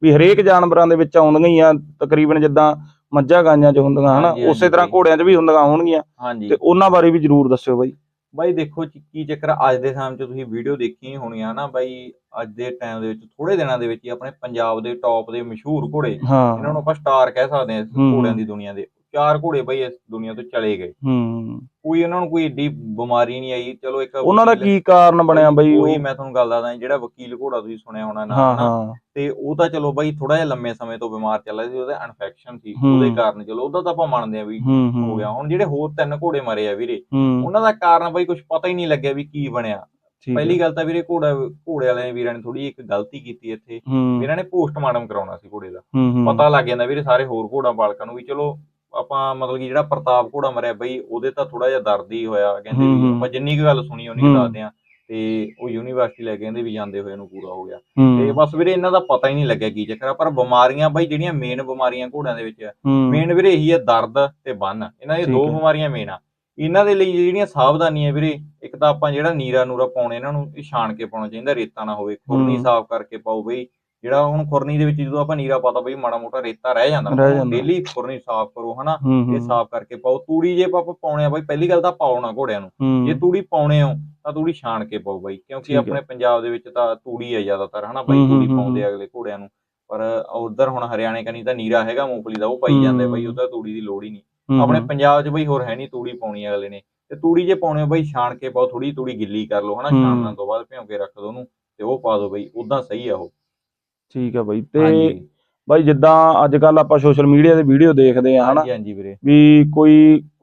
Speaker 1: ਵੀ ਹਰੇਕ ਜਾਨਵਰਾਂ ਦੇ ਵਿੱਚ ਆਉਂਦੀਆਂ ਹੀ ਆ ਤਕਰੀਬਨ ਜਿੱਦਾਂ ਮੱਝਾਂ ਗਾਈਆਂ 'ਚ ਹੁੰਦੀਆਂ ਹਨਾ?
Speaker 2: ਹਾਂਜੀ,
Speaker 1: ਉਸੇ ਤਰ੍ਹਾਂ। ਘੋੜਿਆਂ 'ਚ ਵੀ ਹੁੰਦੀਆਂ ਹੋਣਗੀਆਂ।
Speaker 2: ਹਾਂਜੀ।
Speaker 1: ਤੇ ਉਹਨਾਂ ਬਾਰੇ ਵੀ ਜਰੂਰ ਦੱਸਿਓ ਬਾਈ।
Speaker 2: ਬਾਈ ਦੇਖੋ ਜੀ ਕੀ ਚੱਕਰ ਆ, ਅੱਜ ਦੇ ਟਾਈਮ 'ਚ ਤੁਸੀਂ ਵੀਡੀਓ ਦੇਖੀ ਹੀ ਹੋਣੀ ਆ ਨਾ ਬਾਈ ਅੱਜ ਦੇ ਟਾਈਮ ਦੇ ਵਿੱਚ ਥੋੜੇ ਦਿਨਾਂ ਦੇ ਵਿੱਚ ਹੀ ਆਪਣੇ ਪੰਜਾਬ ਦੇ ਟੌਪ ਦੇ ਮਸ਼ਹੂਰ ਘੋੜੇ ਇਹਨਾਂ
Speaker 1: ਹਾਂ
Speaker 2: ਨੂੰ ਆਪਾਂ ਸਟਾਰ ਕਹਿ ਸਕਦੇ ਹਾਂ ਇਸ
Speaker 1: ਹੂੰ।
Speaker 2: ਘੋੜਿਆਂ ਦੀ ਦੁਨੀਆ ਦੇ। ਚਾਰ ਘੋੜੇ ਬਾਈ ਇਸ ਦੁਨੀਆ ਤੋਂ ਚਲੇ ਗਏ।
Speaker 1: ਹੂੰ।
Speaker 2: ਕੋਈ ਉਹਨਾਂ ਨੂੰ ਕੋਈ ਏਡੀ ਬਿਮਾਰੀ ਨਹੀਂ ਆਈ। ਚਲੋ ਇੱਕ
Speaker 1: ਉਹਨਾਂ ਦਾ ਕੀ ਕਾਰਨ ਬਣਿਆ ਬਾਈ
Speaker 2: ਉਹੀ ਮੈਂ ਤੁਹਾਨੂੰ ਗੱਲ ਦੱਸਦਾ ਜਿਹੜਾ ਵਕੀਲ ਘੋੜਾ ਤੁਸੀਂ ਸੁਣਿਆ ਹੋਣਾ ਨਾ ਤੇ ਉਹ ਤਾਂ ਚਲੋ ਬਾਈ ਥੋੜਾ ਜਿਹਾ ਲੰਮੇ ਸਮੇਂ ਤੋਂ ਬਿਮਾਰ ਚੱਲ ਰਿਹਾ ਸੀ ਉਹਦਾ ਇਨਫੈਕਸ਼ਨ ਸੀ। ਉਹਦੇ ਕਾਰਨ ਚਲੋ ਉਹਦਾ ਤਾਂ ਆਪਾਂ ਮੰਨਦੇ ਆ ਵੀ
Speaker 1: ਹੂੰ
Speaker 2: ਗਿਆ। ਹੁਣ ਜਿਹੜੇ ਹੋਰ ਤਿੰਨ ਘੋੜੇ ਮਰੇ ਆ ਵੀਰੇ ਉਹਨਾਂ ਦਾ ਕਾਰਨ ਬਾਈ ਕੁਝ ਪਤਾ ਹੀ ਨਹੀਂ ਲੱਗਿਆ ਵੀ ਕੀ ਬਣਿਆ। ਪਹਿਲੀ ਗੱਲ ਤਾਂ ਵੀਰੇ ਘੋੜਾ ਘੋੜੇ ਵਾਲਿਆਂ ਵੀਰਾਂ ਨੇ ਥੋੜੀ ਇੱਕ ਗਲਤੀ ਕੀਤੀ ਇੱਥੇ। ਇਹਨਾਂ ਨੇ ਪੋਸਟਮਾਰਟਮ ਕਰਾਉਣਾ ਸੀ ਘੋੜੇ ਦਾ। ਪਤਾ ਲੱਗ ਜਾਂਦਾ ਵੀਰੇ ਸਾਰੇ ਹੋਰ ਘੋੜਾ ਪਾਲਕਾਂ ਨੂੰ ਵੀ ਚਲੋ ਆਪਾਂ ਮਤਲਬ ਕਿ ਜਿਹੜਾ ਪ੍ਰਤਾਪ ਘੋੜਾ ਮਰਿਆ ਬਈ ਉਹਦੇ ਤਾਂ ਥੋੜਾ ਜਿਹਾ ਦਰਦ ਹੀ ਹੋਇਆ ਕਹਿੰਦੇ ਵੀ। ਆਪਾਂ ਜਿੰਨੀ ਕੁ ਗੱਲ ਸੁਣੀ
Speaker 1: ਹੂੰ।
Speaker 2: ਦੱਸਦੇ ਆ ਤੇ ਉਹ ਯੂਨੀਵਰਸਿਟੀ ਲੈ ਕੇ ਕਹਿੰਦੇ ਵੀ ਜਾਂਦੇ ਹੋਏ ਨੂੰ ਪੂਰਾ ਹੋ ਗਿਆ ਤੇ ਬਸ ਵੀਰੇ ਇਹਨਾਂ ਦਾ ਪਤਾ ਹੀ ਨਹੀਂ ਲੱਗਿਆ ਕੀ ਚੱਕਰ ਆ ਪਰ ਬਿਮਾਰੀਆਂ ਬਈ ਜਿਹੜੀਆਂ ਮੇਨ ਬਿਮਾਰੀਆਂ ਘੋੜਿਆਂ ਦੇ ਵਿੱਚ ਮੇਨ ਵੀਰੇ ਇਹੀ ਹੈ ਦਰਦ ਤੇ ਬੰਨ ਇਹਨਾਂ
Speaker 1: ਠੀਕ
Speaker 2: ਦੋ। ਬਿਮਾਰੀਆਂ ਮੇਨ ਆ ਇਹਨਾਂ ਦੇ ਲਈ ਜਿਹੜੀਆਂ ਸਾਵਧਾਨੀਆਂ ਵੀਰੇ ਇੱਕ ਤਾਂ ਆਪਾਂ ਜਿਹੜਾ ਨੀਰਾ ਨੂਰਾ ਪਾਉਣੇ ਇਹਨਾਂ ਨੂੰ ਇਹ ਛਾਣ ਕੇ ਪਾਉਣਾ ਚਾਹੀਦਾ ਰੇਤਾ ਨਾ ਹੋਵੇ ਖੁਰਨੀ। ਸਾਫ਼ ਕਰਕੇ ਪਾਓ ਬਈ ਜਿਹੜਾ ਹੁਣ ਖੁਰਨੀ ਦੇ ਵਿੱਚ ਜਦੋਂ ਆਪਾਂ ਨੀਰਾ ਪਾਤਾ ਬਈ ਮਾੜਾ ਮੋਟਾ ਰੇਤਾ ਰਹਿ ਜਾਂਦਾ। ਡੇਲੀ ਖੁਰਨੀ ਸਾਫ਼ ਕਰੋ ਹਨਾ? ਇਹ ਸਾਫ਼ ਕਰਕੇ ਪਾਓ। ਤੂੜੀ ਜੇ ਆਪਾਂ ਪਾਉਣੇ ਆ ਬਈ ਪਹਿਲੀ ਗੱਲ ਤਾਂ ਪਾਓ ਨਾ ਘੋੜਿਆਂ ਨੂੰ। ਜੇ ਤੂੜੀ ਪਾਉਣੇ ਹੋ ਤਾਂ ਤੂੜੀ ਛਾਣ ਕੇ ਪਾਓ ਬਾਈ ਕਿਉਂਕਿ। ਆਪਣੇ ਪੰਜਾਬ ਦੇ ਵਿੱਚ ਤਾਂ ਤੂੜੀ ਹੈ ਜ਼ਿਆਦਾਤਰ ਹਨਾ? ਬਾਈ ਤੂੜੀ ਪਾਉਂਦੇ ਅਗਲੇ ਘੋੜਿਆਂ ਨੂੰ। ਪਰ ਉਧਰ ਹੁਣ ਹਰਿਆਣੇ ਕਨੀ ਤਾਂ ਨੀਰਾ ਹੈਗਾ ਮੂੰਗਫਲੀ ਦਾ ਉਹ ਪਾਈ ਜਾਂਦੇ ਬਾਈ। ਉਹਦਾ ਤੂੜੀ ਦੀ ਲੋੜ ਹੀ ਨਹੀਂ। ਆਪਣੇ ਪੰਜਾਬ 'ਚ ਬਈ ਹੋਰ ਹੈ ਨਹੀਂ ਤੂੜੀ ਪਾਉਣੀ ਅਗਲੇ ਨੇ। ਤੇ ਤੂੜੀ ਜੇ ਪਾਉਣੇ ਹੋ ਬਈ ਛਾਣ ਕੇ ਪਾਓ ਥੋੜੀ ਤੂੜੀ ਗਿੱਲੀ ਕਰ ਲਓ ਹਨਾ। ਛਾਣਨ ਤੋਂ ਬਾਅਦ ਭਿਉਂ ਕੇ ਰੱਖ ਦੋ ਉਹਨੂੰ ਤੇ ਉਹ ਪਾ ਦਿਓ ਬਈ ਉਦਾਂ ਸਹੀ ਆ ਉਹ।
Speaker 1: ਠੀਕ ਹੈ ਬਾਈ। ਤੇ
Speaker 2: ਹਾਂਜੀ।
Speaker 1: ਬਾਈ ਜਿੱਦਾਂ ਅੱਜ ਕੱਲ ਆਪਾਂ ਸੋਸ਼ਲ ਮੀਡੀਆ ਤੇ ਵੀਡੀਓ ਦੇਖਦੇ ਆ ਹਨਾ?
Speaker 2: ਹਾਂਜੀ ਹਾਂਜੀ ਵੀਰੇ।
Speaker 1: ਵੀ ਕੋਈ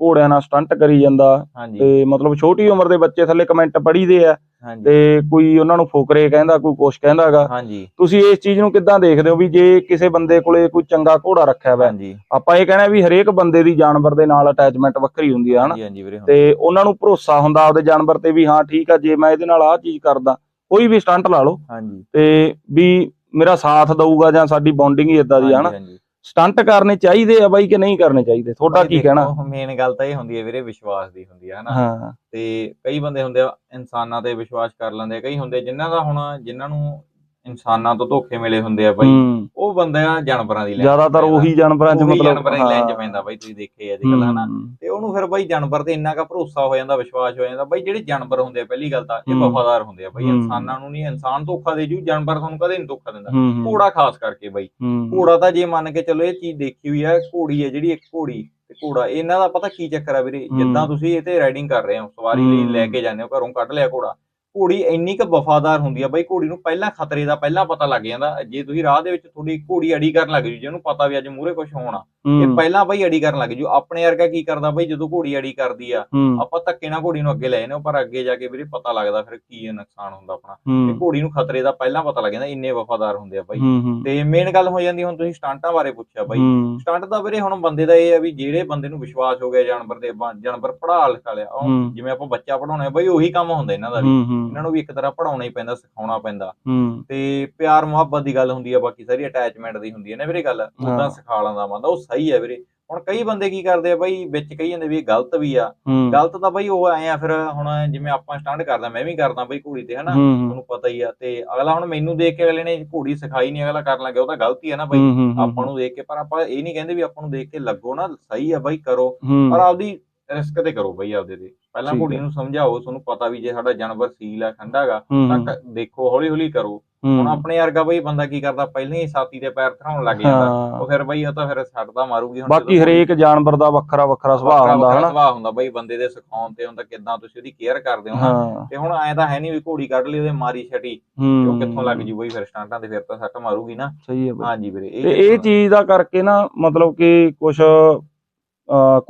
Speaker 1: ਘੋੜਿਆਂ ਨਾਲ ਸਟੰਟ ਕਰੀ ਜਾਂਦਾ
Speaker 2: ਹਾਂਜੀ।
Speaker 1: ਤੇ ਮਤਲਬ ਛੋਟੀ ਉਮਰ ਦੇ ਬੱਚੇ ਥੱਲੇ ਕਮੈਂਟ ਪੜੀਦੇ ਆ
Speaker 2: ਹਾਂਜੀ।
Speaker 1: ਤੇ ਕੋਈ ਉਹਨਾਂ ਨੂੰ ਫੋਕਰੇ ਕਹਿੰਦਾ ਕੋਈ ਕੁਛ ਕਹਿੰਦਾਗਾ।
Speaker 2: ਹਾਂਜੀ।
Speaker 1: ਤੁਸੀਂ ਇਸ ਚੀਜ਼ ਨੂੰ ਕਿੱਦਾਂ ਦੇਖਦੇ ਹੋ ਵੀ ਜੇ ਕਿਸੇ ਬੰਦੇ ਕੋਲੇ ਕੋਈ ਚੰਗਾ ਘੋੜਾ ਰੱਖਿਆ ਹੋਇਆ
Speaker 2: ਹਾਂਜੀ।
Speaker 1: ਆਪਾਂ ਇਹ ਕਹਿਣਾ ਵੀ ਹਰੇਕ ਬੰਦੇ ਦੀ ਜਾਨਵਰ ਦੇ ਨਾਲ ਅਟੈਚਮੈਂਟ ਵੱਖਰੀ ਹੁੰਦੀ ਹੈ ਹਨਾ?
Speaker 2: ਹਾਂਜੀ ਹਾਂਜੀ ਵੀਰੇ ਹਾਂ।
Speaker 1: ਤੇ ਉਹਨਾਂ ਨੂੰ ਭਰੋਸਾ ਹੁੰਦਾ ਆਪਦੇ ਜਾਨਵਰ ਤੇ ਵੀ ਹਾਂ ਠੀਕ ਆ ਜੇ ਮੈਂ ਇਹਦੇ ਨਾਲ ਆਹ ਚੀਜ਼ ਕਰਦਾ ਕੋਈ ਵੀ ਸਟੰਟ ਲਾ ਲਓ।
Speaker 2: ਹਾਂਜੀ।
Speaker 1: ਤੇ ਵੀ ਮੇਰਾ ਸਾਥ ਦਊਗਾ ਜਾਂ ਸਾਡੀ ਬੌਂਡਿੰਗ ਹੀ ਇਦਾਂ ਦੀ
Speaker 2: ਹਾਂਜੀ
Speaker 1: ਸਟੰਟ ਕਰਨੇ ਚਾਹੀਦੇ ਆ ਬਾਈ ਕਿ ਨਹੀਂ ਕਰਨੇ ਚਾਹੀਦੇ? ਤੁਹਾਡਾ ਕੀ ਕਹਿਣਾ?
Speaker 2: ਮੇਨ ਗੱਲ ਤਾਂ ਇਹ ਹੁੰਦੀ ਹੈ ਵੀਰੇ ਵਿਸ਼ਵਾਸ ਦੀ ਹੁੰਦੀ ਹੈ ਹਨਾ?
Speaker 1: ਹਾਂ।
Speaker 2: ਤੇ ਕਈ ਬੰਦੇ ਹੁੰਦੇ ਆ ਇਨਸਾਨਾਂ ਤੇ ਵਿਸ਼ਵਾਸ ਕਰ ਲੈਂਦੇ ਕਈ ਹੁੰਦੇ ਜਿਨ੍ਹਾਂ ਦਾ ਹੁਣ ਜਿਨ੍ਹਾਂ ਨੂੰ ਇਨਸਾਨਾਂ ਤੋਂ ਧੋਖੇ ਮਿਲੇ ਹੁੰਦੇ ਆ ਬਾਈ।
Speaker 1: ਹੂੰ।
Speaker 2: ਉਹ ਬੰਦਾ ਜਾਨਵਰਾਂ ਦੀ ਲਾਈਨ
Speaker 1: ਜ਼ਿਆਦਾਤਰ ਉਹੀ ਜਾਨਵਰਾਂ 'ਚ ਮਤਲਬ
Speaker 2: ਜਾਨਵਰਾਂ ਦੀ ਲਾਈਨ 'ਚ। ਪੈਂਦਾ ਬਾਈ ਤੁਸੀਂ ਦੇਖੇ ਅੱਜ ਕੱਲ੍ਹ ਹਨਾ।
Speaker 1: ਹੂੰ,
Speaker 2: ਤੇ ਉਹਨੂੰ ਫਿਰ ਬਾਈ ਜਾਨਵਰ ਤੇ ਇੰਨਾ ਕਾ ਭਰੋਸਾ ਹੋ ਜਾਂਦਾ ਵਿਸ਼ਵਾਸ ਹੋ ਜਾਂਦਾ। ਬਾਈ ਜਿਹੜੇ ਜਾਨਵਰ ਹੁੰਦੇ ਆ ਪਹਿਲੀ ਗੱਲ ਤਾਂ ਇਹ
Speaker 1: ਹੂੰ।
Speaker 2: ਵਫਾਦਾਰ ਹੁੰਦੇ ਆ ਬਾਈ।
Speaker 1: ਹੂੰ।
Speaker 2: ਇਨਸਾਨਾਂ ਨੂੰ ਨਹੀਂ ਇਨਸਾਨ ਧੋਖਾ ਦੇ ਜੂ ਜਾਨਵਰ ਤੁਹਾਨੂੰ ਕਦੇ ਨਹੀਂ ਧੋਖਾ ਦਿੰਦਾ।
Speaker 1: ਹੂੰ,
Speaker 2: ਘੋੜਾ ਖਾਸ ਕਰਕੇ ਬਾਈ।
Speaker 1: ਹੂੰ,
Speaker 2: ਘੋੜਾ ਤਾਂ ਜੇ ਮੰਨ ਕੇ ਚਲੋ ਇਹ ਚੀਜ਼ ਦੇਖੀ ਹੋਈ ਆ ਘੋੜੀ ਹੈ ਜਿਹੜੀ ਇੱਕ ਘੋੜੀ ਤੇ ਘੋੜਾ ਇਹਨਾਂ ਦਾ ਪਤਾ ਕੀ ਚੱਕਰ ਆ ਵੀਰੇ?
Speaker 1: ਹੂੰ।
Speaker 2: ਜਿੱਦਾਂ ਤੁਸੀਂ ਇਹ ਤੇ ਰਾਈਡਿੰਗ ਕਰ ਰਹੇ ਹੋ ਸਵਾਰੀ ਲਈ
Speaker 1: ਹੂੰ।
Speaker 2: ਲੈ ਕੇ ਜਾਂਦੇ ਹੋ ਘਰੋਂ ਕੱਢ ਲਿਆ ਘੋੜਾ। ਘੋੜੀ ਇੰਨੀ ਕੁ ਵਫਾਦਾਰ ਹੁੰਦੀ ਆ ਬਾਈ ਘੋੜੀ ਨੂੰ ਪਹਿਲਾਂ ਖਤਰੇ ਦਾ ਪਹਿਲਾਂ ਪਤਾ ਲੱਗ ਜਾਂਦਾ। ਜੇ ਤੁਸੀਂ ਰਾਹ ਦੇ ਵਿੱਚ ਥੋੜੀ ਘੋੜੀ ਅੜੀ ਕਰਨ ਲੱਗ ਜੂ ਜਿਹਨੂੰ ਪਤਾ ਵੀ ਅੱਜ ਮੂਹਰੇ ਕੁਝ ਹੋਣਾ ਇਹ ਪਹਿਲਾਂ ਬਾਈ ਅੜੀ ਕਰਨ ਲੱਗ ਜੂ। ਆਪਣੇ ਵਰਗਾ ਕੀ ਕਰਦਾ ਬਾਈ ਜਦੋਂ ਘੋੜੀ ਅੜੀ ਕਰਦੀ ਆ ਆਪਾਂ ਧੱਕੇ ਨਾਲ ਘੋੜੀ ਨੂੰ ਅੱਗੇ ਲੈ ਜਾਂਦੇ ਪਰ ਅੱਗੇ ਜਾ ਕੇ ਵੀਰੇ ਪਤਾ ਲੱਗਦਾ ਫਿਰ ਕੀ ਨੁਕਸਾਨ ਹੁੰਦਾ ਆਪਣਾ। ਤੇ ਘੋੜੀ ਨੂੰ ਖਤਰੇ ਦਾ ਪਹਿਲਾਂ ਪਤਾ ਲੱਗ ਜਾਂਦਾ ਇੰਨੇ ਵਫਾਦਾਰ ਹੁੰਦੇ ਆ ਬਾਈ। ਤੇ ਮੇਨ ਗੱਲ ਹੋ ਜਾਂਦੀ ਹੁਣ ਤੁਸੀਂ ਸਟੰਟਾਂ ਬਾਰੇ ਪੁੱਛਿਆ ਬਾਈ। ਸਟੰਟ ਦਾ ਵੀਰੇ ਹੁਣ ਬੰਦੇ ਦਾ ਇਹ ਆ ਵੀ ਜਿਹੜੇ ਬੰਦੇ ਨੂੰ ਵਿਸ਼ਵਾਸ ਹੋ ਗਿਆ ਜਾਨਵਰ ਤੇ ਬਾ- ਜਾਨਵਰ ਪੜ੍ਹਾ ਲਿਖਾ ਲਿਆ। ਜਿਵੇਂ ਆਪਾਂ ਬੱਚਾ ਪੜਾਉਣਾ ਬਾਈ ਉਹੀ ਕੰਮ ਹੁੰਦਾ ਇਹਨਾਂ ਦਾ ਵੀ। ਇਹਨਾਂ ਨੂੰ ਵੀ ਇੱਕ ਤਰ੍ਹਾਂ ਪੜਾਉਣਾ ਹੀ ਪੈਂਦਾ ਸਿਖਾਉਣਾ ਪੈਂਦਾ। ਤੇ ਪਿਆਰ ਮੁਹੱਬਤ ਦੀ ਗੱਲ ਹੁੰਦੀ ਆ ਬਾਕੀ ਸਾਰੀ ਅਟੈਚਮੈਂਟ ਦੀ ਹੁੰਦੀ ਹੈ ਨਾ ਵੀਰੇ ਗੱਲ। ਉਦਾਂ ਸਿਖਾ ਲੈਂਦਾ ਬੰਦਾ ਉਹ ਸਹੀ ਹੈ ਵੀਰੇ। ਹੁਣ ਕਈ ਬੰਦੇ ਕੀ ਕਰਦੇ ਆ ਬਾਈ ਵਿੱਚ ਕਹੀ ਜਾਂਦੇ ਵੀ ਇਹ ਗਲਤ ਵੀ ਆ। ਗਲਤ ਤਾਂ ਬਾਈ ਉਹ ਆਏ ਆ ਫਿਰ ਹੁਣ ਜਿਵੇਂ ਆਪਾਂ ਸਟੰਟ ਕਰਦਾ ਮੈਂ ਵੀ ਕਰਦਾ ਬਾਈ ਘੋੜੀ ਤੇ ਹਨਾ? ਤੁਹਾਨੂੰ ਪਤਾ ਹੀ ਆ। ਤੇ ਅਗਲਾ ਹੁਣ ਮੈਨੂੰ ਦੇਖ ਕੇ ਅਗਲੇ ਨੇ ਘੋੜੀ ਸਿਖਾਈ ਨਹੀਂ ਅਗਲਾ ਕਰਨ ਲੱਗਿਆ ਉਹ ਤਾਂ ਗਲਤੀ ਹੈ ਨਾ ਬਾਈ। ਆਪਾਂ ਨੂੰ ਦੇਖ ਕੇ ਪਰ ਆਪਾਂ ਇਹ ਨਹੀਂ ਕਹਿੰਦੇ ਵੀ ਆਪਾਂ ਨੂੰ ਦੇਖ ਕੇ ਲੱਗੋ ਨਾ ਸਹੀ ਆ ਬਾਈ ਕਰੋ। ਪਰ ਆਪਦੀ ਰਿਸਕ ਤੇ ਕਰੋ ਬਾਈ ਆਪਦੇ ਤੇ। ਪਹਿਲਾਂ ਘੋੜੀ। ਨੂੰ ਸਮਝਾਓ ਤੁਹਾਨੂੰ ਪਤਾ ਵੀ ਜੇ ਸਾਡਾ ਜਾਨਵਰ ਸੀਲ ਆ ਠੰਡਾਗਾ
Speaker 1: ਹੂੰ,
Speaker 2: ਤਾਂ ਦੇਖੋ ਹੌਲੀ ਹੌਲੀ ਕਰੋ ਹੁਣ ਆਪਣੇ ਵਰਗਾ ਬਾਈ ਬੰਦਾ ਕੀ ਕਰਦਾ ਪਹਿਲਾਂ ਹੀ ਛਾਤੀ ਤੇ ਪੈਰ ਧਰਾਉਣ ਲੱਗ ਜਾਂਦਾ। ਉਹ ਫਿਰ ਬਾਈ ਉਹ ਤਾਂ ਫਿਰ ਛੱਡਦਾ ਮਾਰੂਗੀ ਹੁਣ
Speaker 1: ਬਾਕੀ ਹਰੇਕ ਜਾਨਵਰ ਦਾ ਵੱਖਰਾ ਵੱਖਰਾ ਸੁਭਾਅ ਹੁੰਦਾ ਹਨਾ?
Speaker 2: ਸੁਭਾਅ ਹੁੰਦਾ ਬਾਈ ਬੰਦੇ ਦੇ ਸਿਖਾਉਣ ਤੇ ਹੁੰਦਾ ਕਿਦਾਂ ਤੁਸੀਂ ਉਹਦੀ ਕੇਅਰ ਕਰਦੇ
Speaker 1: ਹੋ
Speaker 2: ਤੇ ਹੁਣ ਐ ਤਾਂ ਹੈ ਨਹੀਂ ਵੀ ਘੋੜੀ ਕੱਢ ਲਈ ਉਹਦੇ ਮਾਰੀ ਛਟੀ ਉਹ ਕਿੱਥੋਂ ਲੱਗ ਜੂ ਬਾਈ ਫਿਰ ਸਟਾਂਟਾਂ ਤੇ ਫਿਰ ਤਾਂ ਸੱਟ ਮਾਰੂਗੀ ਨਾ।
Speaker 1: ਸਹੀ ਹੈ
Speaker 2: ਹਾਂਜੀ ਵੀਰੇ
Speaker 1: ਇਹ। ਚੀਜ਼ ਦਾ ਕਰਕੇ ਨਾ ਮਤਲਬ ਕਿ ਕੁਝ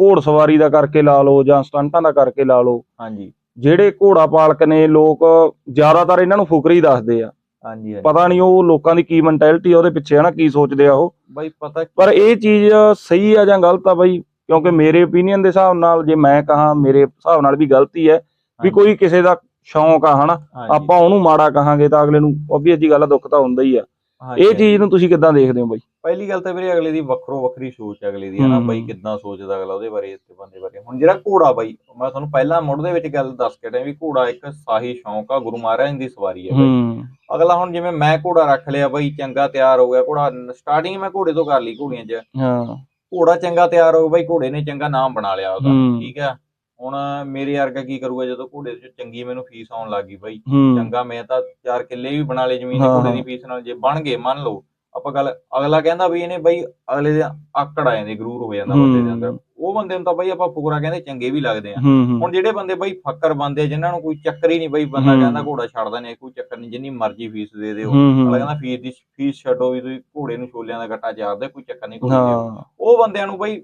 Speaker 1: ਘੋੜ ਸਵਾਰੀ ਦਾ ਕਰਕੇ ਲਾ ਲਓ ਜਾਂ ਸਟੰਟਾਂ ਦਾ ਕਰਕੇ ਲਾ ਲਓ।
Speaker 2: ਹਾਂਜੀ।
Speaker 1: ਜਿਹੜੇ ਘੋੜਾ ਪਾਲਕ ਨੇ ਲੋਕ ਜ਼ਿਆਦਾਤਰ ਇਹਨਾਂ ਨੂੰ ਫੁਕਰੀ ਦੱਸਦੇ ਆ।
Speaker 2: ਹਾਂਜੀ।
Speaker 1: ਪਤਾ ਨਹੀਂ ਉਹ ਲੋਕਾਂ ਦੀ ਕੀ ਮੈਂਟੈਲਿਟੀ ਉਹਦੇ ਪਿੱਛੇ ਹਨਾ ਕੀ ਸੋਚਦੇ ਆ ਉਹ।
Speaker 2: ਬਾਈ ਪਤਾ
Speaker 1: ਪਰ ਇਹ ਚੀਜ਼ ਸਹੀ ਆ ਜਾਂ ਗਲਤ ਆ ਬਾਈ? ਕਿਉਂਕਿ ਮੇਰੇ ਓਪੀਨੀਅਨ ਦੇ ਹਿਸਾਬ ਨਾਲ ਜੇ ਮੈਂ ਕਹਾ ਮੇਰੇ ਹਿਸਾਬ ਨਾਲ ਵੀ ਗਲਤੀ ਹੈ ਵੀ ਕੋਈ ਕਿਸੇ ਦਾ ਸ਼ੌਂਕ ਆ ਹਨਾ ਆਪਾਂ ਉਹਨੂੰ ਮਾੜਾ ਕਹਾਂਗੇ ਤਾਂ ਅਗਲੇ ਨੂੰ obvious ਜੀ ਗੱਲ ਆ ਦੁੱਖ ਤਾਂ ਹੁੰਦਾ ਹੀ ਆ। ਇਹ ਚੀਜ਼ ਨੂੰ ਤੁਸੀਂ ਕਿੱਦਾਂ ਦੇਖਦੇ ਹੋ ਬਾਈ?
Speaker 2: ਪਹਿਲੀ ਗੱਲ ਤਾਂ ਵੀਰੇ ਅਗਲੇ ਦੀ ਵੱਖਰੋ ਵੱਖਰੀ ਸੋਚ ਹੈ ਅਗਲੇ ਦੀ
Speaker 1: ਹੂੰ।
Speaker 2: ਬਾਈ ਕਿੱਦਾਂ ਸੋਚਦਾ ਅਗਲਾ ਉਹਦੇ ਬਾਰੇ ਤੇ ਬੰਦੇ ਬਾਰੇ। ਹੁਣ ਜਿਹੜਾ ਘੋੜਾ ਬਾਈ ਮੈਂ ਤੁਹਾਨੂੰ ਪਹਿਲਾਂ ਮੁੱਢ ਦੇ ਵਿੱਚ ਗੱਲ ਦੱਸ ਕੇ ਟਾਂ ਵੀ ਘੋੜਾ ਇੱਕ ਸਾਹੀ ਸ਼ੌਂਕ ਆ ਗੁਰੂ ਮਹਾਰਾਜ ਦੀ ਸਵਾਰੀ ਹੈ ਬਾਈ। ਅਗਲਾ ਹੁਣ ਜਿਵੇਂ ਮੈਂ ਘੋੜਾ ਰੱਖ ਲਿਆ ਬਾਈ ਚੰਗਾ ਤਿਆਰ ਹੋ ਗਿਆ ਘੋੜਾ ਸਟਾਰਟਿੰਗ ਮੈਂ ਘੋੜੇ ਤੋਂ ਕਰ ਲਈ ਘੋੜੀਆਂ 'ਚ।
Speaker 1: ਹਾਂ।
Speaker 2: ਘੋੜਾ ਚੰਗਾ ਤਿਆਰ ਹੋ ਬਾਈ ਘੋੜੇ ਨੇ ਚੰਗਾ ਨਾਮ ਬਣਾ ਲਿਆ ਉਹਦਾ। ਠੀਕ ਆ। ਹੁਣ ਮੇਰੇ ਵਰਗਾ ਕੀ ਕਰੂਗਾ ਜਦੋਂ ਘੋੜੇ 'ਚ ਚੰਗੀ ਮੈਨੂੰ ਫੀਸ ਆਉਣ ਲੱਗੀ ਬਾਈ।
Speaker 1: ਹੂੰ।
Speaker 2: ਚੰਗਾ ਮੈਂ ਤਾਂ ਚਾਰ ਕਿੱਲੇ ਵੀ ਬਣਾ ਲਏ ਜ਼ਮੀਨ ਘੋੜੇ। ਦੀ ਫੀਸ ਨਾਲ ਜੇ ਬਣ ਗਏ ਮੰਨ ਲਓ ਆਪਾਂ ਗੱਲ ਅਗਲਾ ਕਹਿੰਦਾ ਵੀ ਇਹਨੇ ਬਾਈ ਅਗਲੇ ਦੇ ਆਕੜ ਆ ਜਾਂਦੇ ਗਰੂਰ ਹੋ ਜਾਂਦਾ ਬੰਦੇ ਦੇ ਅੰਦਰ। ਉਹ ਬੰਦੇ ਨੂੰ ਤਾਂ ਬਾਈ ਆਪਾਂ ਫੁਕਰਾ ਕਹਿੰਦੇ ਚੰਗੇ ਵੀ ਲੱਗਦੇ ਆ। ਹੁਣ ਜਿਹੜੇ ਬੰਦੇ ਬਾਈ ਫੱਕਰ ਬੰਦੇ ਜਿਨ੍ਹਾਂ ਨੂੰ ਕੋਈ ਚੱਕਰ ਹੀ ਨਹੀਂ ਬਾਈ ਬੰਦਾ। ਕਹਿੰਦਾ ਘੋੜਾ ਛੱਡਦਾ ਨਹੀਂ ਕੋਈ ਚੱਕਰ ਨਹੀਂ ਜਿੰਨੀ ਮਰਜ਼ੀ ਫੀਸ ਦੇ ਦਿਓ। ਅਗਲਾ ਕਹਿੰਦਾ ਫੀਸ ਦੀ ਫੀਸ ਛੱਡੋ ਵੀ ਤੁਸੀਂ ਘੋੜੇ ਨੂੰ ਛੋਲਿਆਂ ਦਾ ਗੱਟਾ ਚਾਰਦੇ ਕੋਈ ਚੱਕਰ ਨਹੀਂ
Speaker 1: ਹਾਂ।
Speaker 2: ਉਹ ਬੰਦਿਆਂ ਨੂੰ ਬਾਈ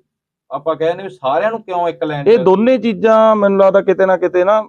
Speaker 2: ਆਪਾਂ ਕਹਿੰਦੇ ਵੀ ਸਾਰਿਆਂ ਨੂੰ ਕਿਉਂ ਇੱਕ ਲਾਈਨ
Speaker 1: ਇਹ ਦੋਨੇ ਚੀਜ਼ਾਂ ਮੈਨੂੰ ਲੱਗਦਾ ਕਿਤੇ ਨਾ ਕਿਤੇ ਨਾ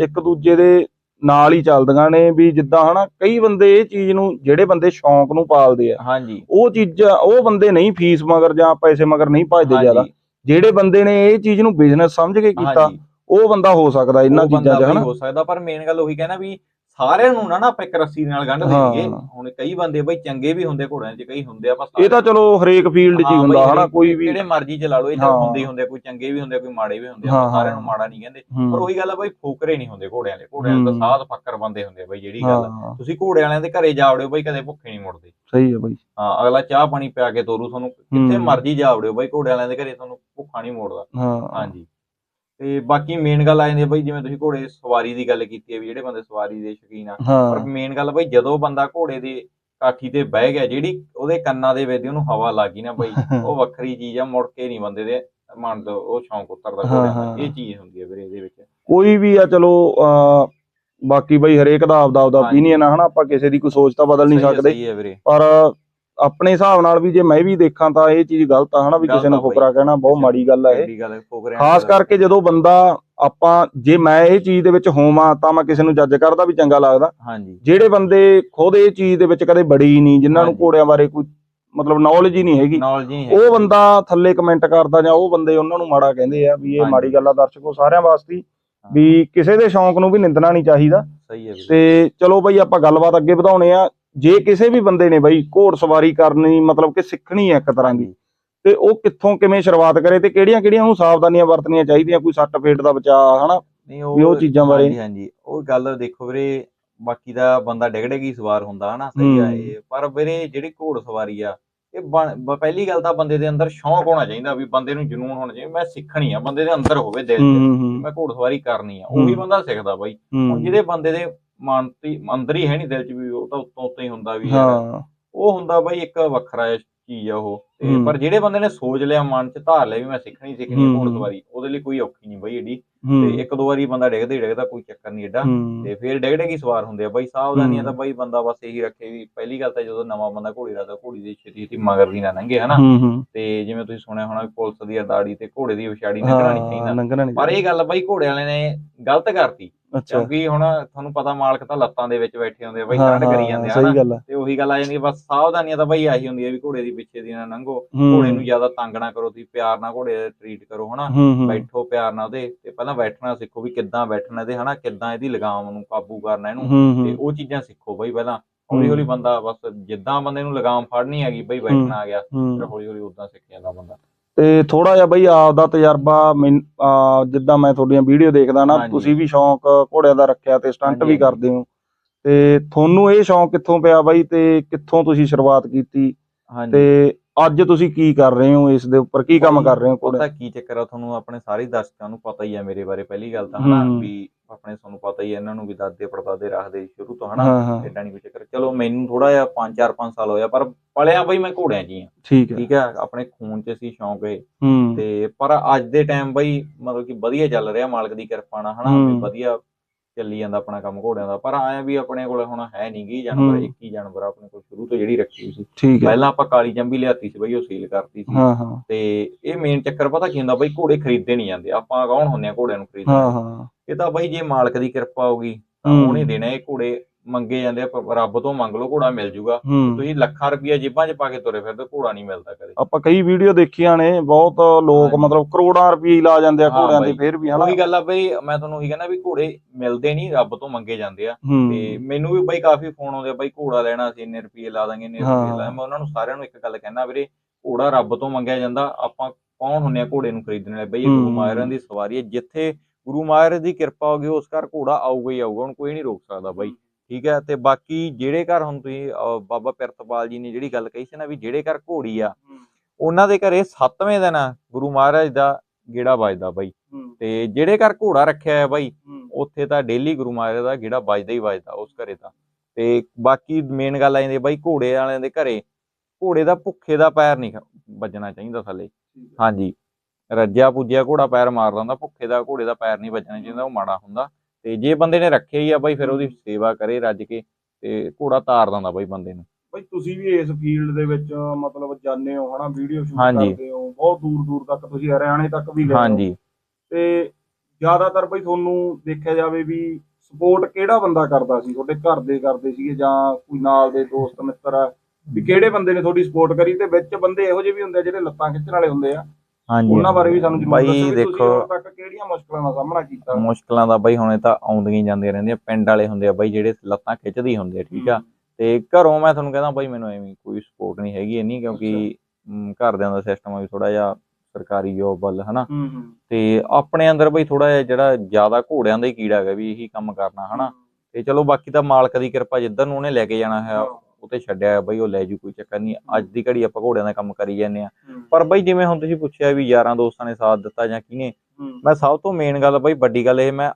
Speaker 1: ਇੱਕ ਦੂਜੇ ਦੇ ਨਾਲ ਹੀ ਚੱਲਦੀਆਂ ਨੇ ਵੀ ਜਿੱਦਾਂ ਹਨਾ ਕਈ ਬੰਦੇ ਇਹ ਚੀਜ਼ ਨੂੰ ਜਿਹੜੇ ਬੰਦੇ ਸ਼ੌਂਕ ਨੂੰ ਪਾਲਦੇ ਆ
Speaker 2: ਹਾਂਜੀ।
Speaker 1: ਉਹ ਚੀਜ਼ਾਂ ਉਹ ਬੰਦੇ ਨਹੀਂ ਫੀਸ ਮਗਰ ਜਾਂ ਪੈਸੇ ਮਗਰ ਨਹੀਂ ਭਜਦੇ ਜ਼ਿਆਦਾ। ਜਿਹੜੇ ਬੰਦੇ ਨੇ ਇਹ ਚੀਜ਼ ਨੂੰ ਬਿਜ਼ਨਸ ਸਮਝ ਕੇ ਕੀਤਾ ਉਹ ਬੰਦਾ ਹੋ ਸਕਦਾ ਇਹਨਾਂ ਚੀਜ਼ਾਂ 'ਚ ਹਨਾ।
Speaker 2: ਹੋ ਸਕਦਾ ਪਰ ਮੇਨ ਗੱਲ ਉਹੀ ਕਹਿਣਾ ਵੀ ਸਾਰਿਆਂ ਨੂੰ ਨਾ ਨਾ ਆਪਾਂ ਇੱਕ ਰੱਸੀ ਨਾਲ ਗੰਢ। ਦੇਈਏ। ਹੁਣ ਕਈ ਬੰਦੇ ਬਈ ਚੰਗੇ ਵੀ ਹੁੰਦੇ ਘੋੜਿਆਂ 'ਚ ਕਈ ਹੁੰਦੇ ਆ ਆਪਾਂ
Speaker 1: ਇਹ ਤਾਂ ਚਲੋ ਹਰੇਕ ਫੀਲਡ 'ਚ ਹੀ ਹੁੰਦਾ ਹਨਾ ਕੋਈ ਵੀ
Speaker 2: ਜਿਹੜੇ ਮਰਜ਼ੀ ਚ ਲਾ ਲਓ ਇਹ ਤਾਂ। ਹੁੰਦੇ ਹੀ ਹੁੰਦੇ ਕੋਈ ਚੰਗੇ ਵੀ ਹੁੰਦੇ ਕੋਈ ਮਾੜੇ ਵੀ ਹੁੰਦੇ ਆਪਾਂ ਸਾਰਿਆਂ ਨੂੰ। ਮਾੜਾ ਨਹੀਂ ਕਹਿੰਦੇ। ਪਰ ਉਹੀ ਗੱਲ ਆ ਬਈ ਫੋਕਰੇ ਨਹੀਂ ਹੁੰਦੇ ਘੋੜਿਆਂ ਦੇ। ਘੋੜਿਆਂ ਦੇ। ਸਾਧ ਫੱਕਰ ਬੰਦੇ ਹੁੰਦੇ ਬਈ ਜਿਹੜੀ ਗੱਲ ਤੁਸੀਂ ਘੋੜੇ ਵਾਲਿਆਂ ਦੇ ਘਰੇ ਜਾ ਵੜਿਓ ਬਈ ਕਦੇ ਭੁੱਖੇ ਨਹੀਂ ਮੁੜਦੇ।
Speaker 1: ਸਹੀ ਹੈ ਬਾਈ।
Speaker 2: ਹਾਂ ਅਗਲਾ ਚਾਹ ਪਾਣੀ ਪਿਆ ਕੇ ਤੋਰੂ ਤੁਹਾਨੂੰ ਕਿੱਥੇ। ਮਰਜ਼ੀ ਜਾ ਵੜਿਓ ਬਈ ਘੋੜੇ ਵਾਲਿਆਂ ਦੇ ਘਰੇ ਤੁਹਾਨੂੰ ਭੁੱਖਾ ਨਹੀਂ ਮੋੜਦਾ। ਹਾਂਜੀ। ਤੇ ਬਾਕੀ ਮੇਨ ਗੱਲ ਆ ਜਾਂਦੀ ਆ ਬਈ ਜਿਵੇਂ ਤੁਸੀਂ ਘੋੜੇ ਸਵਾਰੀ ਦੀ ਗੱਲ ਕੀਤੀ ਹੈ ਵੀ ਜਿਹੜੇ ਬੰਦੇ ਸਵਾਰੀ ਦੇ ਸ਼ੌਕੀਨ ਆ ਪਰ
Speaker 1: ਹਾਂ
Speaker 2: ਮੇਨ ਗੱਲ ਬਈ ਜਦੋਂ ਬੰਦਾ ਘੋੜੇ ਦੀ ਕਾਠੀ ਤੇ ਬਹਿ ਗਿਆ ਜਿਹੜੀ ਉਹਦੇ ਕੰਨਾਂ ਦੇ ਵਿੱਚ ਉਹਨੂੰ ਹਵਾ ਲੱਗ ਗਈ ਨਾ ਬਈ ਉਹ ਵੱਖਰੀ ਚੀਜ਼ ਆ ਮੁੜ ਕੇ ਨਹੀਂ ਬੰਦੇ ਦੇ ਮਨ ਤੋਂ ਉਹ ਸ਼ੌਂਕ ਉਤਰਦਾ
Speaker 1: ਹਾਂ, ਹਾਂ।
Speaker 2: ਇਹ ਚੀਜ਼ ਹੁੰਦੀ ਹੈ ਵੀਰੇ ਇਹਦੇ ਵਿੱਚ।
Speaker 1: ਕੋਈ ਵੀ ਆ ਚਲੋ ਬਾਕੀ ਬਈ ਹਰੇਕ ਦਾ ਆਪਦਾ ਆਪਦਾ। ਓਪੀਨੀਅਨ ਆ ਹਨਾ ਆਪਾਂ ਕਿਸੇ ਦੀ ਕੋਈ ਸੋਚ ਤਾਂ ਬਦਲ ਨਹੀਂ
Speaker 2: ਹੈ,
Speaker 1: ਸਕਦੇ।
Speaker 2: ਹੈ
Speaker 1: ਪਰ ਆਪਣੇ ਹਿਸਾਬ ਨਾਲ ਵੀ ਜੇ ਮੈਂ ਵੀ ਦੇਖਾਂ ਤਾਂ ਇਹ ਚੀਜ਼ ਗਲਤ ਆ ਹਨਾ ਵੀ ਕਿਸੇ ਨੂੰ। ਫੁਕਰਾ ਕਹਿਣਾ ਬਹੁਤ ਮਾੜੀ ਗੱਲ ਆ ਇਹ। ਖਾਸ ਕਰਕੇ ਜਦੋਂ ਬੰਦਾ ਆਪਾਂ ਜੇ ਮੈਂ ਇਹ ਚੀਜ਼ ਦੇ ਵਿੱਚ ਹੋਵਾਂ ਤਾਂ ਮੈਂ ਕਿਸੇ ਨੂੰ ਜੱਜ ਕਰਦਾ ਵੀ ਚੰਗਾ ਲੱਗਦਾ। ਜਿਹੜੇ ਬੰਦੇ ਖੁਦ ਇਹ ਚੀਜ਼ ਦੇ ਵਿੱਚ ਕਦੇ ਬੜੀ ਹੀ ਨਹੀਂ ਜਿਨ੍ਹਾਂ ਨੂੰ। ਘੋੜਿਆਂ ਬਾਰੇ ਕੋਈ ਮਤਲਬ ਨੌਲੇਜ ਹੀ ਨਹੀਂ ਹੈਗੀ ਉਹ ਬੰਦਾ ਥੱਲੇ ਕਮੈਂਟ ਕਰਦਾ ਜਾਂ ਉਹ ਬੰਦੇ ਉਹਨਾਂ ਨੂੰ ਮਾੜਾ ਕਹਿੰਦੇ ਆ ਵੀ ਇਹ। ਮਾੜੀ ਗੱਲ ਆ ਦਰਸ਼ਕੋ ਸਾਰਿਆਂ ਵਾਸਤੇ ਵੀ ਕਿਸੇ ਦੇ ਸ਼ੌਂਕ ਨੂੰ ਵੀ ਨਿੰਦਣਾ ਨਹੀਂ ਚਾਹੀਦਾ।
Speaker 2: ਸਹੀ ਹੈ ਵੀਰੇ।
Speaker 1: ਤੇ ਚਲੋ ਬਈ ਆਪਾਂ ਗੱਲਬਾਤ ਅੱਗੇ ਵਧਾਉਣੇ ਆ। ਜੇ ਕਿਸੇ ਵੀ ਬੰਦੇ ਨੇ ਬਈ ਘੋੜ ਸਵਾਰੀ ਕਰਨੀ ਮਤਲਬ ਕਿ ਸਿੱਖਣੀ ਹੈ ਇੱਕ ਤਰ੍ਹਾਂ ਦੀ ਤੇ ਉਹ ਕਿੱਥੋਂ ਕਿਵੇਂ ਸ਼ੁਰੂਆਤ ਕਰੇ ਤੇ ਕਿਹੜੀਆਂ ਕਿਹੜੀਆਂ ਉਹਨੂੰ ਸਾਵਧਾਨੀਆਂ ਵਰਤਣੀਆਂ ਚਾਹੀਦੀਆਂ ਕੋਈ ਸੱਟ ਫੇਟ ਦਾ ਬਚਾਅ ਹਨਾ?
Speaker 2: ਨਹੀਂ
Speaker 1: ਵੀ ਉਹ ਚੀਜ਼ਾਂ ਬਾਰੇ-
Speaker 2: ਹਾਂਜੀ ਉਹ ਗੱਲ ਦੇਖੋ ਵੀਰੇ ਬਾਕੀ ਦਾ ਬੰਦਾ ਡਿਗ ਡਿਗੀ ਸਵਾਰ ਹੁੰਦਾ ਹਨਾ? ਸਹੀ ਆ
Speaker 1: ਹੂੰ।
Speaker 2: ਇਹ। ਪਰ ਵੀਰੇ ਜਿਹੜੀ ਘੋੜ ਸਵਾਰੀ ਆ ਇਹ ਪਹਿਲੀ ਗੱਲ ਤਾਂ ਬੰਦੇ ਦੇ ਅੰਦਰ ਸ਼ੌਂਕ ਹੋਣਾ ਚਾਹੀਦਾ ਵੀ ਬੰਦੇ ਨੂੰ ਜਨੂਨ ਹੋਣਾ ਚਾਹੀਦਾ ਮੈਂ ਸਿੱਖਣੀ ਆ ਬੰਦੇ ਦੇ ਅੰਦਰ ਹੋਵੇ ਦਿਲ
Speaker 1: ਹੂੰ ਹੂੰ ਹੂੰ।
Speaker 2: ਮੈਂ ਘੋੜ ਸਵਾਰੀ ਕਰਨੀ ਆ ਉਹੀ
Speaker 1: ਹੂੰ।
Speaker 2: ਬੰਦਾ ਸਿੱਖਦਾ ਬਾਈ। ਹੁਣ
Speaker 1: ਹੂੰ।
Speaker 2: ਜਿਹਦੇ ਬੰਦੇ ਦੇ ਮਨ ਤੇ ਅੰਦਰ ਹੀ ਹੈ ਨਹੀਂ ਦਿਲ 'ਚ ਵੀ ਉਹ ਤਾਂ ਉੱਤੋਂ ਉੱਤੇ ਹੀ ਹੁੰਦਾ ਵੀ
Speaker 1: ਹਾਂ।
Speaker 2: ਉਹ ਹੁੰਦਾ ਬਾਈ ਇੱਕ ਵੱਖਰਾ ਚੀਜ਼ ਆ ਉਹ। ਤੇ। ਪਰ ਜਿਹੜੇ ਬੰਦੇ ਨੇ ਸੋਚ ਲਿਆ ਮਨ 'ਚ ਧਾਰ ਲਿਆ ਵੀ ਮੈਂ ਸਿੱਖਣੀ ਸਿੱਖਣੀ ਆ
Speaker 1: ਹੂੰ।
Speaker 2: ਘੋੜ ਸਵਾਰੀ ਉਹਦੇ ਲਈ ਕੋਈ ਔਖੀ ਨਹੀਂ ਬਾਈ ਏਡੀ। ਤੇ ਇੱਕ ਦੋ ਵਾਰੀ ਬੰਦਾ ਡਿੱਗਦਾ ਹੀ ਡਿੱਗਦਾ ਕੋਈ ਚੱਕਰ ਨਹੀਂ ਏਡਾ। ਤੇ ਫਿਰ ਡਿੱਗ ਡਿੱਗ ਹੀ ਸਵਾਰ ਹੁੰਦੇ ਆ ਬਾਈ? ਸਾਵਧਾਨੀਆਂ। ਤਾਂ ਬਾਈ ਬੰਦਾ ਬਸ ਇਹੀ ਰੱਖੇ ਵੀ ਪਹਿਲੀ ਗੱਲ ਤਾਂ ਜਦੋਂ ਨਵਾਂ ਬੰਦਾ ਘੋੜੀ ਦਾ ਘੋੜੀ ਦੀ ਛੇਤੀ ਛੇਤੀ ਮਗਰ ਦੀ ਨਾ ਲੰਘੇ ਹਨਾ। ਤੇ ਜਿਵੇਂ ਤੁਸੀਂ ਸੁਣਿਆ ਹੋਣਾ ਪੁਲਿਸ ਦੀ ਅਦਾੜੀ ਤੇ ਘੋੜੇ ਦੀ ਵਿਛਾੜੀ ਨਹੀਂ
Speaker 1: ਹਾਂ
Speaker 2: ਚਾਹੀਦਾ। ਪਰ ਇਹ ਗੱਲ ਬਾਈ ਘੋੜੇ ਵਾਲੇ ਨੇ ਗਲਤ ਕਰਤੀ। ਕਿਉਂਕਿ ਹੁਣ ਤੁਹਾਨੂੰ ਪਤਾ ਮਾਲਕ ਤਾਂ ਲੱਤਾਂ ਦੇ ਵਿੱਚ ਬੈਠੇ ਹੁੰਦੇ ਆ ਬਾਈ
Speaker 1: ਹਾਂ
Speaker 2: ਕਾਂਡ ਕਰੀ ਜਾਂਦੇ ਆ
Speaker 1: ਸਹੀ
Speaker 2: ਹਨਾ?
Speaker 1: ਗੱਲ ਆ।
Speaker 2: ਤੇ ਉਹੀ ਗੱਲ ਆ ਜਾਂਦੀ ਆ, ਬਸ ਸਾਵਧਾਨੀਆਂ ਤਾਂ ਬਾਈ ਆਹੀ ਹੁੰਦੀ ਆ ਵੀ ਘੋੜੇ ਦੀ ਪਿੱਛੇ ਦੀ ਨਾ ਲੰਘੋ
Speaker 1: ਹੂੰ।
Speaker 2: ਘੋੜੇ ਨੂੰ ਜ਼ਿਆਦਾ ਤੰਗ ਨਾ ਕਰੋ ਤੁਸੀਂ ਪਿਆਰ ਨਾਲ ਘੋੜੇ ਟਰੀਟ ਕਰੋ ਹਨਾ?
Speaker 1: ਹੂੰ ਹੂੰ।
Speaker 2: ਬੈਠੋ ਪਿਆਰ ਨਾਲ ਉਹਦੇ ਤੇ ਪਹਿਲਾਂ ਬੈਠਣਾ ਸਿੱਖੋ ਵੀ ਕਿੱਦਾਂ ਬੈਠਣਾ ਇਹਦੇ ਹਨਾ? ਕਿੱਦਾਂ ਇਹਦੀ ਲਗਾਮ ਨੂੰ ਕਾਬੂ ਕਰਨਾ ਇਹਨੂੰ
Speaker 1: ਹੂੰ
Speaker 2: ਤੇ
Speaker 1: ਹੂੰ
Speaker 2: ਉਹ ਚੀਜ਼ਾਂ ਸਿੱਖੋ ਬਈ ਪਹਿਲਾਂ। ਹੌਲੀ ਹੌਲੀ ਬੰਦਾ ਬਸ ਜਿੱਦਾਂ ਬੰਦੇ ਨੂੰ ਲਗਾਮ ਫੜਨੀ ਹੈਗੀ ਬਈ ਬੈਠਣਾ ਆ ਗਿਆ ਫਿਰ ਹੌਲੀ ਹੌਲੀ ਉਦਾਂ ਸਿੱਖ ਜਾਂਦਾ ਬੰਦਾ।
Speaker 1: ਤੇ ਥੋੜਾ ਜਿਹਾ ਬਈ ਆਪ ਦਾ ਤਜਰਬਾ ਜਿੱਦਾਂ ਮੈਂ ਤੁਹਾਡੀਆਂ ਵੀਡੀਓ ਦੇਖਦਾ ਨਾ। ਤੁਸੀਂ ਵੀ ਸ਼ੌਂਕ ਘੋੜਿਆਂ ਦਾ ਰੱਖਿਆ ਤੇ ਸਟੰਟ ਵੀ ਕਰਦੇ ਹੋ। ਤੇ ਤੁਹਾਨੂੰ ਇਹ ਸ਼ੌਂਕ ਕਿੱਥੋਂ ਪਿਆ ਬਾਈ ਤੇ ਕਿੱਥੋਂ ਤੁਸੀਂ ਸ਼ੁਰੂਆਤ ਕੀਤੀ? ਤੇ ਅੱਜ ਤੁਸੀਂ ਕੀ ਕਰ ਰਹੇ ਹੋ? ਇਸ ਦੇ ਉੱਪਰ ਕੀ ਕੰਮ ਕਰ ਰਹੇ ਹੋ
Speaker 2: ਪਤਾ ਕੀ ਚੱਕਰ ਆ ਤੁਹਾਨੂੰ ਆਪਣੇ ਸਾਰੇ ਦਰਸ਼ਕਾਂ ਨੂੰ ਪਤਾ ਹੀ ਆ ਮੇਰੇ ਬਾਰੇ। ਪਹਿਲੀ ਗੱਲ ਤਾਂ ਹਨਾ
Speaker 1: ਹੂੰ।
Speaker 2: ਵੀ ਆਪਣੇ ਤੁਹਾਨੂੰ ਪਤਾ ਹੀ ਆ ਇਹਨਾਂ ਨੂੰ ਵੀ ਦਾਦੇ ਪੜਦਾਦੇ ਰੱਖਦੇ ਸ਼ੁਰੂ ਤੋਂ ਹਨਾ।
Speaker 1: ਹਾਂ ਹਾਂ।
Speaker 2: ਏਦਾਂ ਨਹੀਂ ਕੋਈ ਚੱਕਰ। ਚਲੋ ਮੈਨੂੰ ਥੋੜਾ ਜਿਹਾ 5-4 5 ਸਾਲ ਹੋਇਆ ਪਰ ਪਲਿਆ ਬਈ ਮੈਂ ਘੋੜਿਆਂ 'ਚ ਹੀ ਆ।
Speaker 1: ਠੀਕ ਹੈ।
Speaker 2: ਠੀਕ ਆ? ਆਪਣੇ ਖੂਨ 'ਚ ਸੀ ਸ਼ੌਂਕ ਇਹ
Speaker 1: ਹੂੰ।
Speaker 2: ਤੇ ਪਰ ਅੱਜ ਦੇ ਟਾਈਮ ਬਈ ਮਤਲਬ ਕਿ ਵਧੀਆ ਚੱਲ ਰਿਹਾ ਮਾਲਕ ਦੀ ਕਿਰਪਾ ਨਾਲ ਹਨਾ
Speaker 1: ਹੂੰ।
Speaker 2: ਵਧੀਆ ਚੱਲੀ ਜਾਂਦਾ ਆਪਣਾ ਕੰਮ ਘੋੜਿਆਂ ਦਾ ਪਰ ਆਇਆ ਵੀ ਆਪਣੇ ਕੋਲ ਹੁਣ ਹੈ ਨਹੀਂ ਗੀ ਜਾਨਵਰ। ਇੱਕ ਹੀ ਜਾਨਵਰ ਆਪਣੇ ਕੋਲ ਸ਼ੁਰੂ ਤੋਂ ਜਿਹੜੀ ਰੱਖੀ ਸੀ।
Speaker 1: ਠੀਕ ਹੈ।
Speaker 2: ਪਹਿਲਾਂ ਆਪਾਂ ਕਾਲੀ ਜੰਬੀ ਲਿਆਤੀ ਸੀ ਬਈ ਉਹ ਸੀਲ ਕਰਤੀ ਸੀ।
Speaker 1: ਹਾਂ ਹਾਂ।
Speaker 2: ਤੇ ਇਹ ਮੇਨ ਚੱਕਰ ਪਤਾ ਕੀ ਹੁੰਦਾ ਬਈ ਘੋੜੇ ਖਰੀਦੇ ਨਹੀਂ ਜਾਂਦੇ। ਆਪਾਂ ਕੌਣ ਹੁੰਨੇ ਆ ਘੋੜਿਆਂ ਨੂੰ ਖਰੀਦਣ?
Speaker 1: ਹਾਂ ਹਾਂ।
Speaker 2: ਇਹ ਤਾਂ ਬਈ ਜੇ ਮਾਲਕ ਦੀ ਕਿਰਪਾ ਹੋਗੀ ਤਾਂ। ਉਹਨੇ ਦੇਣਾ ਇਹ ਘੋੜੇ ਮੰਗੇ ਜਾਂਦੇ ਆ ਰੱਬ ਤੋਂ ਮੰਗ ਲਓ ਘੋੜਾ ਮਿਲ ਜੂਗਾ।
Speaker 1: ਹੂੰ।
Speaker 2: ਤੁਸੀਂ ਲੱਖਾਂ ਰੁਪਈਆ ਜੇਬਾਂ 'ਚ ਪਾ ਕੇ ਤੁਰੇ ਫਿਰਦੇ ਘੋੜਾ ਨਹੀਂ ਮਿਲਦਾ ਕਦੇ।
Speaker 1: ਆਪਾਂ ਕਈ ਵੀਡੀਓ ਦੇਖੀਆਂ ਨੇ ਬਹੁਤ ਲੋਕ। ਮਤਲਬ ਕਰੋੜਾਂ ਰੁਪਏ ਹੀ ਲਾ ਜਾਂਦੇ ਆ
Speaker 2: ਹਾਂ
Speaker 1: ਘੋੜਿਆਂ
Speaker 2: ਬਾਈ।
Speaker 1: ਫੇਰ ਵੀ ਹਨਾ?
Speaker 2: ਉਹੀ ਗੱਲ ਆ ਬਈ ਮੈਂ ਤੁਹਾਨੂੰ ਉਹੀ ਕਹਿੰਦਾ ਵੀ ਘੋੜੇ ਮਿਲਦੇ ਨਹੀਂ ਰੱਬ ਤੋਂ ਮੰਗੇ ਜਾਂਦੇ ਆ।
Speaker 1: ਹੂੰ।
Speaker 2: ਤੇ ਮੈਨੂੰ ਵੀ ਬਈ ਕਾਫੀ ਫੋਨ ਆਉਂਦੇ ਆ ਬਈ ਘੋੜਾ ਲੈਣਾ ਸੀ ਇੰਨੇ ਰੁਪਏ ਲਾ ਦਾਂਗੇ ਇੰਨੇ ਰੁਪਏ
Speaker 1: ਹਾਂ।
Speaker 2: ਲਾ ਮੈਂ ਉਹਨਾਂ ਨੂੰ ਸਾਰਿਆਂ ਨੂੰ ਇੱਕ ਗੱਲ ਕਹਿਣਾ ਵੀਰੇ ਘੋੜਾ ਰੱਬ ਤੋਂ ਮੰਗਿਆ ਜਾਂਦਾ ਆਪਾਂ ਕੌਣ ਹੁੰਨੇ ਆ ਘੋੜੇ ਨੂੰ ਖਰੀਦਣ ਵਾਲੇ? ਬਈ ਗੁਰੂ
Speaker 1: ਹੂੰ।
Speaker 2: ਮਾਇਰਾਂ ਦੀ ਸਵਾਰੀ ਹੈ ਜਿੱਥੇ ਗੁਰੂ ਮਾਇਰ ਦੀ ਕਿਰਪਾ ਹੋਗੀ ਉਸ ਘਰ ਘੋੜਾ ਆਊਗਾ ਹੀ ਆਊਗਾ ਹੁਣ ਕੋਈ ਨਹੀਂ ਰੋਕ ਸਕਦਾ ਬਾਈ। ਠੀਕ ਹੈ ਤੇ ਬਾਕੀ ਜਿਹੜੇ ਘਰ ਹੁਣ ਤੁਸੀਂ ਬਾਬਾ ਪਿਰਤਪਾਲ ਜੀ ਨੇ ਜਿਹੜੀ ਗੱਲ ਕਹੀ ਸੀ ਨਾ ਵੀ ਜਿਹੜੇ ਘਰ ਘੋੜੀ ਆ ਉਹਨਾਂ ਦੇ ਘਰੇ 7ਵੇਂ ਦਿਨ ਗੁਰੂ ਮਹਾਰਾਜ ਦਾ ਗੇੜਾ ਵੱਜਦਾ ਬਾਈ। ਤੇ ਜਿਹੜੇ ਘਰ ਘੋੜਾ ਰੱਖਿਆ ਹੈ ਬਾਈ ਉੱਥੇ ਤਾਂ ਡੇਲੀ ਗੁਰੂ ਮਹਾਰਾਜ ਦਾ ਗੇੜਾ ਵੱਜਦਾ ਹੀ ਵੱਜਦਾ ਉਸ ਘਰੇ ਤਾਂ। ਤੇ ਬਾਕੀ ਮੇਨ ਗੱਲ ਆ ਜਾਂਦੀ ਬਾਈ ਘੋੜੇ ਵਾਲਿਆਂ ਦੇ ਘਰੇ ਘੋੜੇ ਦਾ ਭੁੱਖੇ ਦਾ ਪੈਰ ਨਹੀਂ ਵੱਜਣਾ ਚਾਹੀਦਾ ਥੱਲੇ। ਹਾਂਜੀ। ਰੱਜਿਆ ਪੁੱਜਿਆ ਘੋੜਾ ਪੈਰ ਮਾਰ ਦਿੰਦਾ ਭੁੱਖੇ ਦਾ ਘੋੜੇ ਦਾ ਪੈਰ ਨਹੀਂ ਵੱਜਣਾ ਚਾਹੀਦਾ ਉਹ ਮਾੜਾ ਹੁੰਦਾ। ਤੇ ਜੇ ਬੰਦੇ ਨੇ ਰੱਖਿਆ ਹੀ ਆ ਬਾਈ ਫਿਰ ਉਹਦੀ ਸੇਵਾ ਕਰੇ ਰੱਜ ਕੇ ਤੇ ਘੋੜਾ ਤਾਰ ਦਿੰਦਾ ਬਾਈ ਬੰਦੇ ਨੂੰ।
Speaker 1: ਬਈ ਤੁਸੀਂ ਵੀ ਇਸ ਫੀਲਡ ਦੇ ਵਿੱਚ ਮਤਲਬ ਜਾਣੇ ਹੋ ਹਨਾ ਵੀਡੀਓ ਸ਼ੂਟ। ਕਰਦੇ ਹੋ ਬਹੁਤ ਦੂਰ ਦੂਰ ਤੱਕ ਤੁਸੀਂ ਹਰਿਆਣੇ ਤੱਕ ਵੀ ਗਏ ਹੋ।
Speaker 2: ਹਾਂਜੀ।
Speaker 1: ਤੇ ਜ਼ਿਆਦਾਤਰ ਬਈ ਤੁਹਾਨੂੰ ਦੇਖਿਆ ਜਾਵੇ ਵੀ ਸਪੋਰਟ ਕਿਹੜਾ ਬੰਦਾ ਕਰਦਾ ਸੀ? ਤੁਹਾਡੇ ਘਰ ਦੇ ਕਰਦੇ ਸੀਗੇ ਜਾਂ ਕੋਈ ਨਾਲ ਦੇ ਦੋਸਤ ਮਿੱਤਰ ਵੀ ਕਿਹੜੇ ਬੰਦੇ ਨੇ ਤੁਹਾਡੀ ਸਪੋਰਟ ਕਰੀ? ਤੇ ਵਿੱਚ ਬੰਦੇ ਇਹੋ ਜਿਹੇ ਵੀ ਹੁੰਦੇ ਜਿਹੜੇ ਲੱਤਾਂ ਖਿੱਚਣ ਵਾਲੇ ਹੁੰਦੇ ਆ।
Speaker 2: ਹਾਂਜੀ
Speaker 1: ਉਹਨਾਂ ਬਾਰੇ ਵੀ ਸਾਨੂੰ ਜ਼ਰੂਰ
Speaker 2: ਬਾਈ ਦੇਖੋ
Speaker 1: ਤੱਕ ਕਿਹੜੀਆਂ ਮੁਸ਼ਕਲਾਂ ਦਾ ਸਾਹਮਣਾ ਕੀਤਾ?
Speaker 2: ਮੁਸ਼ਕਲਾਂ ਦਾ ਬਾਈ ਹੁਣੇ ਤਾਂ ਆਉਂਦੀਆਂ ਹੀ ਜਾਂਦੀਆਂ ਰਹਿੰਦੀਆਂ ਪਿੰਡ ਵਾਲੇ ਹੁੰਦੇ ਆ ਬਾਈ ਜਿਹੜੇ ਲੱਤਾਂ ਖਿੱਚਦੇ ਹੁੰਦੇ ਆ ਠੀਕ ਆ? ਤੇ ਘਰੋਂ ਮੈਂ ਤੁਹਾਨੂੰ ਕਹਿੰਦਾ ਬਾਈ ਮੈਨੂੰ ਐਵੇਂ ਕੋਈ ਸਪੋਰਟ ਨਹੀਂ ਹੈਗੀ ਇੰਨੀ ਕਿਉਂਕਿ ਘਰਦਿਆਂ ਦਾ ਸਿਸਟਮ ਆ ਵੀ ਥੋੜਾ ਜਿਹਾ ਸਰਕਾਰੀ ਜੋਬ ਵੱਲ ਹਨਾ? ਤੇ ਆਪਣੇ ਅੰਦਰ ਬਈ ਥੋੜਾ ਜਿਹਾ ਜਿਹੜਾ ਜ਼ਿਆਦਾ ਘੋੜਿਆਂ ਦਾ ਹੀ ਕੀੜਾ ਹੈਗਾ ਵੀ ਇਹੀ ਕੰਮ ਕਰਨਾ ਹਨਾ? ਤੇ ਚਲੋ ਬਾਕੀ ਤਾਂ ਮਾਲਕ ਦੀ ਕਿਰਪਾ ਜਿੱਧਰ ਨੂੰ ਉਹਨੇ ਲੈ ਕੇ ਜਾਣਾ ਹੈ। ਉਹ ਤੇ ਛੱਡਿਆ ਹੈ ਬਈ ਉਹ ਲੈ ਜੂ ਕੋਈ ਚੱਕਰ ਨਹੀਂ। ਅੱਜ ਦੀ ਘੜੀ ਆਪਾਂ ਘੋੜਿਆਂ ਦਾ ਕੰਮ ਕਰੀ ਜਾਂਦੇ ਆ। ਪਰ ਬਈ ਜਿਵੇਂ ਹੁਣ ਤੁਸੀਂ ਪੁੱਛਿਆ ਵੀ ਯਾਰਾਂ ਦੋਸਤਾਂ ਨੇ ਸਾਥ ਦਿੱਤਾ ਜਾਂ ਕਿਹਨੇ ਮੈਂ ਸਭ ਤੋਂ ਮੇਨ ਗੱਲ ਬਈ ਵੱਡੀ ਗੱਲ ਇਹ ਮੈਂ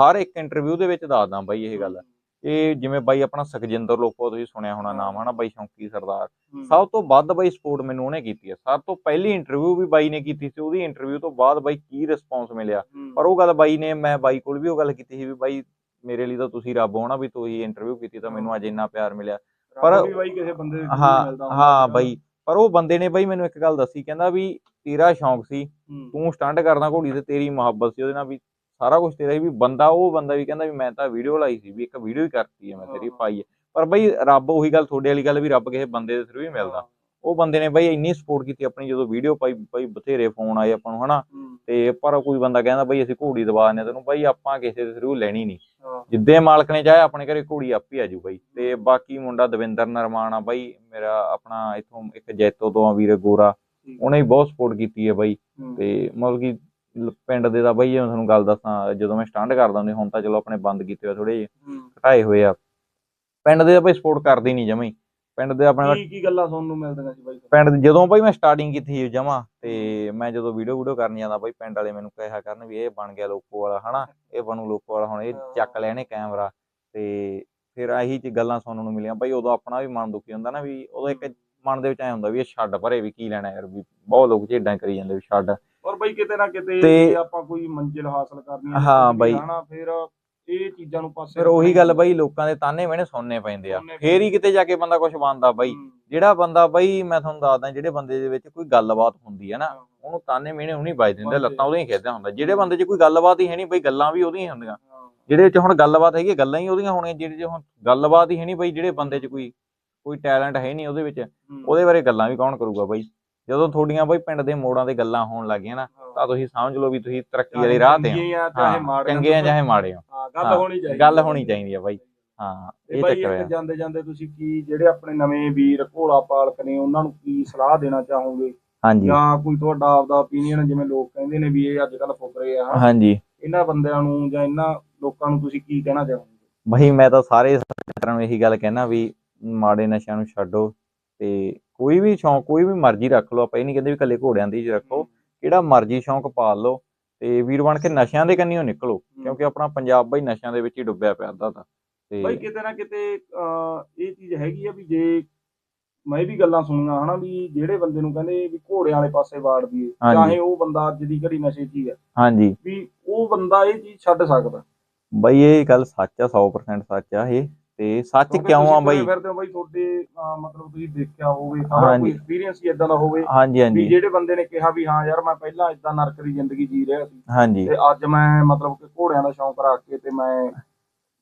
Speaker 2: ਹਰ ਇੱਕ ਇੰਟਰਵਿਊ ਦੇ ਵਿੱਚ ਦੱਸਦਾ ਬਈ ਇਹ ਗੱਲ। ਇਹ ਜਿਵੇਂ ਬਾਈ ਆਪਣਾ ਸੁਖਜਿੰਦਰ ਲੋਪੋ ਤੁਸੀਂ ਸੁਣਿਆ ਹੋਣਾ ਨਾਮ ਹਨਾ ਬਾਈ ਸ਼ੌਂਕੀ ਸਰਦਾਰ। ਸਭ ਤੋਂ ਵੱਧ ਬਾਈ ਸਪੋਰਟ ਮੈਨੂੰ ਉਹਨੇ ਕੀਤੀ ਹੈ ਸਭ ਤੋਂ ਪਹਿਲੀ ਇੰਟਰਵਿਊ ਵੀ ਬਾਈ ਨੇ ਕੀਤੀ ਸੀ ਉਹਦੀ ਇੰਟਰਵਿਊ ਤੋਂ ਬਾਅਦ ਬਾਈ ਕੀ ਰਿਸਪੌਂਸ ਮਿਲਿਆ। ਪਰ ਉਹ ਗੱਲ ਬਾਈ ਨੇ ਮੈਂ ਬਾਈ ਕੋਲ ਵੀ ਉਹ ਗੱਲ ਕੀਤੀ ਸੀ ਵੀ ਬਾਈ ਮੇਰੇ ਲਈ ਤਾਂ ਤੁਸੀਂ ਰੱਬ ਹੋ ਨਾ ਵੀ ਤੁਸੀਂ ਇੰਟਰਵਿਊ ਕੀਤੀ ਤਾਂ ਮੈਨੂੰ ਅੱਜ ਇੰਨਾ ਪਿਆਰ ਮਿਲਿਆ। ਪਰ-
Speaker 1: ਵੀ ਬਾਈ ਕਿਸੇ ਬੰਦੇ ਦੇ
Speaker 2: ਹਾਂ ਹਾਂ। ਬਾਈ ਪਰ ਉਹ ਬੰਦੇ ਨੇ ਬਾਈ ਮੈਨੂੰ ਇੱਕ ਗੱਲ ਦੱਸੀ ਕਹਿੰਦਾ ਵੀ ਤੇਰਾ ਸ਼ੌਂਕ ਸੀ ਤੂੰ ਸਟੰਟ ਕਰਦਾ ਘੋੜੀ ਤੇ ਤੇਰੀ ਮੁਹੱਬਤ ਸੀ ਉਹਦੇ ਨਾਲ ਵੀ ਸਾਰਾ ਕੁਝ ਤੇਰਾ ਹੀ ਵੀ ਬੰਦਾ ਉਹ ਬੰਦਾ ਵੀ ਕਹਿੰਦਾ ਵੀ ਮੈਂ ਤਾਂ ਵੀਡੀਓ ਲਾਈ ਸੀ ਵੀ ਇੱਕ ਵੀਡੀਓ ਹੀ ਕਰਤੀ ਹੈ ਮੈਂ ਤੇਰੀ। ਪਾਈ ਹੈ ਪਰ ਬਈ ਰੱਬ ਉਹੀ ਗੱਲ ਤੁਹਾਡੇ ਵਾਲੀ ਗੱਲ ਵੀ ਰੱਬ ਕਿਸੇ ਬੰਦੇ ਦੇ ਥਰੂ ਹੀ ਮਿਲਦਾ ਉਹ ਬੰਦੇ ਨੇ ਬਈ ਇੰਨੀ ਸਪੋਰਟ ਕੀਤੀ ਆਪਣੀ ਜਦੋਂ ਵੀਡੀਓ ਪਾਈ ਬਈ ਬਥੇਰੇ ਫੋਨ ਆਏ ਆਪਾਂ ਨੂੰ ਹਨਾ? ਤੇ ਪਰ ਕੋਈ ਬੰਦਾ ਕਹਿੰਦਾ ਬਈ ਅਸੀਂ ਘੋੜੀ ਦਵਾ ਦਿੰਦੇ ਤੈਨੂੰ ਬਈ ਆਪਾਂ ਕਿਸੇ ਦੇ ਥਰੂ ਲੈਣੀ ਨਹੀਂ। ਜਿੱਦੇ ਮਾਲਕ ਨੇ ਚਾਹਿਆ ਆਪਣੇ ਘਰੇ ਘੋੜੀ ਆਪੇ ਆ ਜੂ ਬਈ। ਤੇ ਬਾਕੀ ਮੁੰਡਾ ਦਵਿੰਦਰ ਨਰਮਾਨ ਆ ਬਾਈ ਮੇਰਾ ਆਪਣਾ ਇਥੋਂ ਇੱਕ ਜੈਤੋ ਤੋਂ ਆ ਵੀਰ ਗੋਰਾ। ਉਹਨੇ ਵੀ ਬਹੁਤ ਸਪੋਰਟ ਕੀਤੀ ਹੈ ਬਾਈ। ਤੇ ਮਤਲਬ ਕਿ ਪਿੰਡ ਦੇ ਦਾ ਬਾਈ ਜੇ ਮੈਂ ਤੁਹਾਨੂੰ ਗੱਲ ਦੱਸਾਂ ਜਦੋਂ ਮੈਂ ਸਟੰਟ ਕਰਦਾ ਹੁੰਦੀ ਹੁਣ ਤਾਂ ਚਲੋ ਆਪਣੇ ਬੰਦ ਕੀਤੇ ਹੋਏ ਥੋੜੇ ਜਿਹੇ ਘਟਾਏ ਹੋਏ ਆ। ਪਿੰਡ ਦੇ ਤਾਂ ਬਈ ਸਪੋਰਟ ਕਰਦੇ ਨਹੀਂ ਜਮੀ ਪਿੰਡ ਦੇ ਆਪਣੇ
Speaker 1: ਕੀ ਕੀ ਗੱਲਾਂ ਸੁਣਨ ਨੂੰ ਮਿਲਦੀਆਂ ਸੀ ਬਾਈ
Speaker 2: ਪਿੰਡ ਦੇ- ਜਦੋਂ ਬਈ ਮੈਂ ਸਟਾਰਟਿੰਗ ਕੀਤੀ ਸੀ ਜਮਾ ਤੇ ਮੈਂ ਜਦੋਂ ਵੀਡੀਓ ਵੀਡੀਓ ਕਰਨ ਜਾਂਦਾ ਬਈ ਪਿੰਡ ਵਾਲੇ ਮੈਨੂੰ ਕਿਹਾ ਕਰਨ ਵੀ ਇਹ ਬਣ ਗਿਆ ਲੋਕੋ ਵਾਲਾ ਹਨਾ? ਇਹ ਬਣੂ ਲੋਕੋ ਵਾਲਾ ਹੁਣ ਇਹ ਚੱਕ ਲੈਣੇ ਕੈਮਰਾ। ਤੇ ਫਿਰ ਆਹੀ ਚ ਗੱਲਾਂ ਸੁਣਨ ਨੂੰ ਮਿਲੀਆਂ। ਬਈ ਉਦੋਂ ਆਪਣਾ ਵੀ ਮਨ ਦੁਖੀ ਹੁੰਦਾ ਨਾ ਵੀ ਉਦੋਂ ਇੱਕ ਮਨ ਦੇ ਵਿੱਚ ਐ ਹੁੰਦਾ ਵੀ ਇਹ ਛੱਡ ਪਰੇ ਵੀ ਕੀ ਲੈਣਾ ਯਾਰ ਵੀ ਬਹੁਤ ਲੋਕ ਝੇਡਾਂ ਕਰੀ ਜਾਂਦੇ ਵੀ ਛੱਡ।
Speaker 1: ਔਰ ਬਾਈ ਕਿਤੇ ਨਾ ਕਿਤੇ
Speaker 2: ਤੇ-
Speaker 1: ਜੇ ਆਪਾਂ ਕੋਈ ਮੰਜ਼ਿਲ ਹਾਸਲ ਕਰਨੀ ਹੈ
Speaker 2: ਬਾਈ।
Speaker 1: ਹਨਾ ਫਿਰ ਇਹ ਚੀਜ਼ਾਂ ਨੂੰ ਪਾਸੇ
Speaker 2: ਫਿਰ ਉਹੀ ਗੱਲ ਬਈ ਲੋਕਾਂ ਦੇ ਤਾਨੇ ਮੈਨੇ ਸੁਣਨੇ ਪੈਂਦੇ ਆ। ਫੇਰ ਹੀ ਕਿਤੇ ਜਾ ਕੇ ਬੰਦਾ ਕੁਝ ਬਣਦਾ ਬਈ। ਜਿਹੜਾ ਬੰਦਾ ਬਈ ਮੈਂ ਤੁਹਾਨੂੰ ਦੱਸਦਾ ਜਿਹੜੇ ਬੰਦੇ ਦੇ ਵਿੱਚ ਕੋਈ ਗੱਲਬਾਤ ਹੁੰਦੀ ਹੈ ਨਾ ਉਹਨੂੰ ਤਾਨੇ ਮਿਹਣੇ ਹੁਣੀ ਵੱਜ ਦਿੰਦੇ ਲੱਤਾਂ ਉਹਦੀਆਂ ਹੀ ਖਿੱਚਦਾ ਹੁੰਦਾ। ਜਿਹੜੇ ਬੰਦੇ 'ਚ ਕੋਈ ਗੱਲਬਾਤ ਹੀ ਹੈ ਨਹੀਂ ਬਈ ਗੱਲਾਂ ਵੀ ਉਹਦੀਆਂ ਹੁੰਦੀਆਂ। ਜਿਹੜੇ 'ਚ ਹੁਣ ਗੱਲਬਾਤ ਹੈਗੀ ਗੱਲਾਂ ਹੀ ਉਹਦੀਆਂ ਹੋਣੀਆਂ। ਜਿਹੜੇ 'ਚ ਹੁਣ ਗੱਲਬਾਤ ਹੀ ਹੈ ਨਹੀਂ ਬਈ ਜਿਹੜੇ ਬੰਦੇ 'ਚ ਕੋਈ ਕੋਈ ਟੈਲੈਂਟ ਹੈ ਨਹੀਂ ਉਹਦੇ ਵਿੱਚ ਉਹਦੇ ਬਾਰੇ ਗੱਲਾਂ ਵੀ ਕੌਣ ਕਰੂਗਾ ਬਈ? ਜਦੋਂ ਤੁਹਾਡੀਆਂ ਬਈ ਪਿੰਡ ਦੇ ਮੋੜਾਂ ਤੇ ਗੱਲਾਂ ਹੋਣ ਲੱਗੀਆਂ ਨਾ
Speaker 1: ਹਾਂ।
Speaker 2: ਤਾਂ ਤੁਸੀਂ ਸਮਝ ਲਓ ਵੀ ਤੁਸੀਂ ਤਰੱਕੀ ਵਾਲੇ ਰਾਹ ਤੇ
Speaker 1: ਚੰਗੇ ਆ
Speaker 2: ਹੋ
Speaker 1: ਚਾਹੇ
Speaker 2: ਹਾਂ
Speaker 1: ਮਾੜੇ
Speaker 2: ਚੰਗੇ ਆ ਚਾਹੇ ਮਾੜੇ ਹੋ
Speaker 1: ਹਾਂ ਗੱਲ
Speaker 2: ਹਾਂ,
Speaker 1: ਹੋਣੀ ਚਾਹੀਦੀ
Speaker 2: ਗੱਲ
Speaker 1: ਹੈ।
Speaker 2: ਹੋਣੀ ਚਾਹੀਦੀ ਆ ਬਾਈ। ਹਾਂ ਇਹ ਚੱਕਰ ਆ।
Speaker 1: ਜਾਂਦੇ ਜਾਂਦੇ ਤੁਸੀਂ ਕੀ ਜਿਹੜੇ ਆਪਣੇ ਨਵੇਂ ਵੀਰ ਘੋੜਾ ਪਾਲਕ ਨੇ ਉਹਨਾਂ ਨੂੰ ਕੀ ਸਲਾਹ ਦੇਣਾ ਚਾਹੋਗੇ?
Speaker 2: ਹਾਂਜੀ।
Speaker 1: ਜਾਂ ਕੋਈ ਤੁਹਾਡਾ ਆਪਦਾ opinion ਜਿਵੇਂ ਲੋਕ ਕਹਿੰਦੇ ਨੇ ਵੀ ਇਹ ਅੱਜ ਕੱਲ ਫੁੱਕ ਰਹੇ ਆ।
Speaker 2: ਹਾਂਜੀ।
Speaker 1: ਇਹਨਾਂ ਬੰਦਿਆਂ ਨੂੰ ਜਾਂ ਇਹਨਾਂ ਲੋਕਾਂ ਨੂੰ ਤੁਸੀਂ ਕੀ ਕਹਿਣਾ ਚਾਹੋਗੇ?
Speaker 2: ਬਈ ਮੈਂ ਤਾਂ ਸਾਰੇ ਮਿੱਤਰਾਂ ਨੂੰ ਇਹੀ ਗੱਲ ਕਹਿਣਾ ਵੀ ਮਾੜੇ ਨਸ਼ਿਆਂ ਨੂੰ ਛੱਡੋ ਤੇ ਕੋਈ ਵੀ ਸ਼ੌਂਕ ਕੋਈ ਵੀ ਮਰਜ਼ੀ ਰੱਖ ਲਓ ਆਪਾਂ ਇਹ ਨਹੀਂ ਕਹਿੰਦੇ ਵੀ ਇਕੱਲੇ ਘੋੜਿਆਂ ਦੀ ਰੱਖੋ ਕਿਹੜਾ ਮਰਜ਼ੀ ਸ਼ੌਂਕ ਪਾਲ ਲਓ ਤੇ ਵੀਰ ਬਣ ਕੇ ਨਸ਼ਿਆਂ ਦੇ ਕੰਨਿਓ ਨਿਕਲੋ ਕਿਉਂਕਿ ਆਪਣਾ ਪੰਜਾਬ ਬਈ ਨਸ਼ਿਆਂ ਦੇ ਵਿੱਚ ਹੀ ਡੁੱਬਿਆ ਪਿਆ ਅੱਧਾ ਤਾਂ
Speaker 1: ਬਾਈ
Speaker 2: ਤੇ
Speaker 1: ਕਿਤੇ ਨਾ ਕਿਤੇ ਇਹ ਚੀਜ਼ ਹੈਗੀ ਆ ਵੀ ਜੇ ਮੈਂ ਵੀ ਗੱਲਾਂ ਸੁਣੀਆਂ ਹਨਾ ਵੀ ਜਿਹੜੇ ਬੰਦੇ ਨੂੰ ਕਹਿੰਦੇ ਵੀ ਘੋੜਿਆਂ ਵਾਲੇ ਪਾਸੇ ਵਾੜ ਦਈਏ। ਚਾਹੇ ਉਹ ਬੰਦਾ ਅੱਜ ਦੀ ਘੜੀ ਨਸ਼ੇ 'ਚ ਹੀ ਹੈ
Speaker 2: ਹਾਂਜੀ।
Speaker 1: ਵੀ ਉਹ ਬੰਦਾ ਇਹ ਚੀਜ਼ ਛੱਡ ਸਕਦਾ।
Speaker 2: ਬਈ ਇਹ ਗੱਲ ਸੱਚ ਆ 100% ਸੱਚ ਆ ਇਹ। ਤੇ ਸੱਚ ਕਿਉਂ ਆ ਬਈ?
Speaker 1: ਫਿਰਦੇ ਹੋ ਬਾਈ ਤੁਹਾਡੇ ਅਹ, ਮਤਲਬ ਤੁਸੀਂ ਦੇਖਿਆ ਹੋਵੇ ਸਾਰਾ
Speaker 2: ਹਾਂਜੀ।
Speaker 1: ਕੋਈ ਐਕਸਪੀਰੀਅੰਸ ਹੀ ਇਦਾਂ ਦਾ ਹੋਵੇ
Speaker 2: ਹਾਂਜੀ
Speaker 1: ਵੀ
Speaker 2: ਹਾਂਜੀ
Speaker 1: ਜਿਹੜੇ ਬੰਦੇ ਨੇ ਕਿਹਾ ਵੀ ਹਾਂ ਯਾਰ ਮੈਂ ਪਹਿਲਾਂ ਇਦਾਂ ਨਰਕ ਦੀ ਜ਼ਿੰਦਗੀ ਜੀ ਰਿਹਾ ਸੀ
Speaker 2: ਹਾਂਜੀ।
Speaker 1: ਤੇ ਅੱਜ ਮੈਂ ਮਤਲਬ ਕਿ ਘੋੜਿਆਂ ਦਾ ਸ਼ੌਂਕ ਰੱਖ ਕੇ ਤੇ ਮੈਂ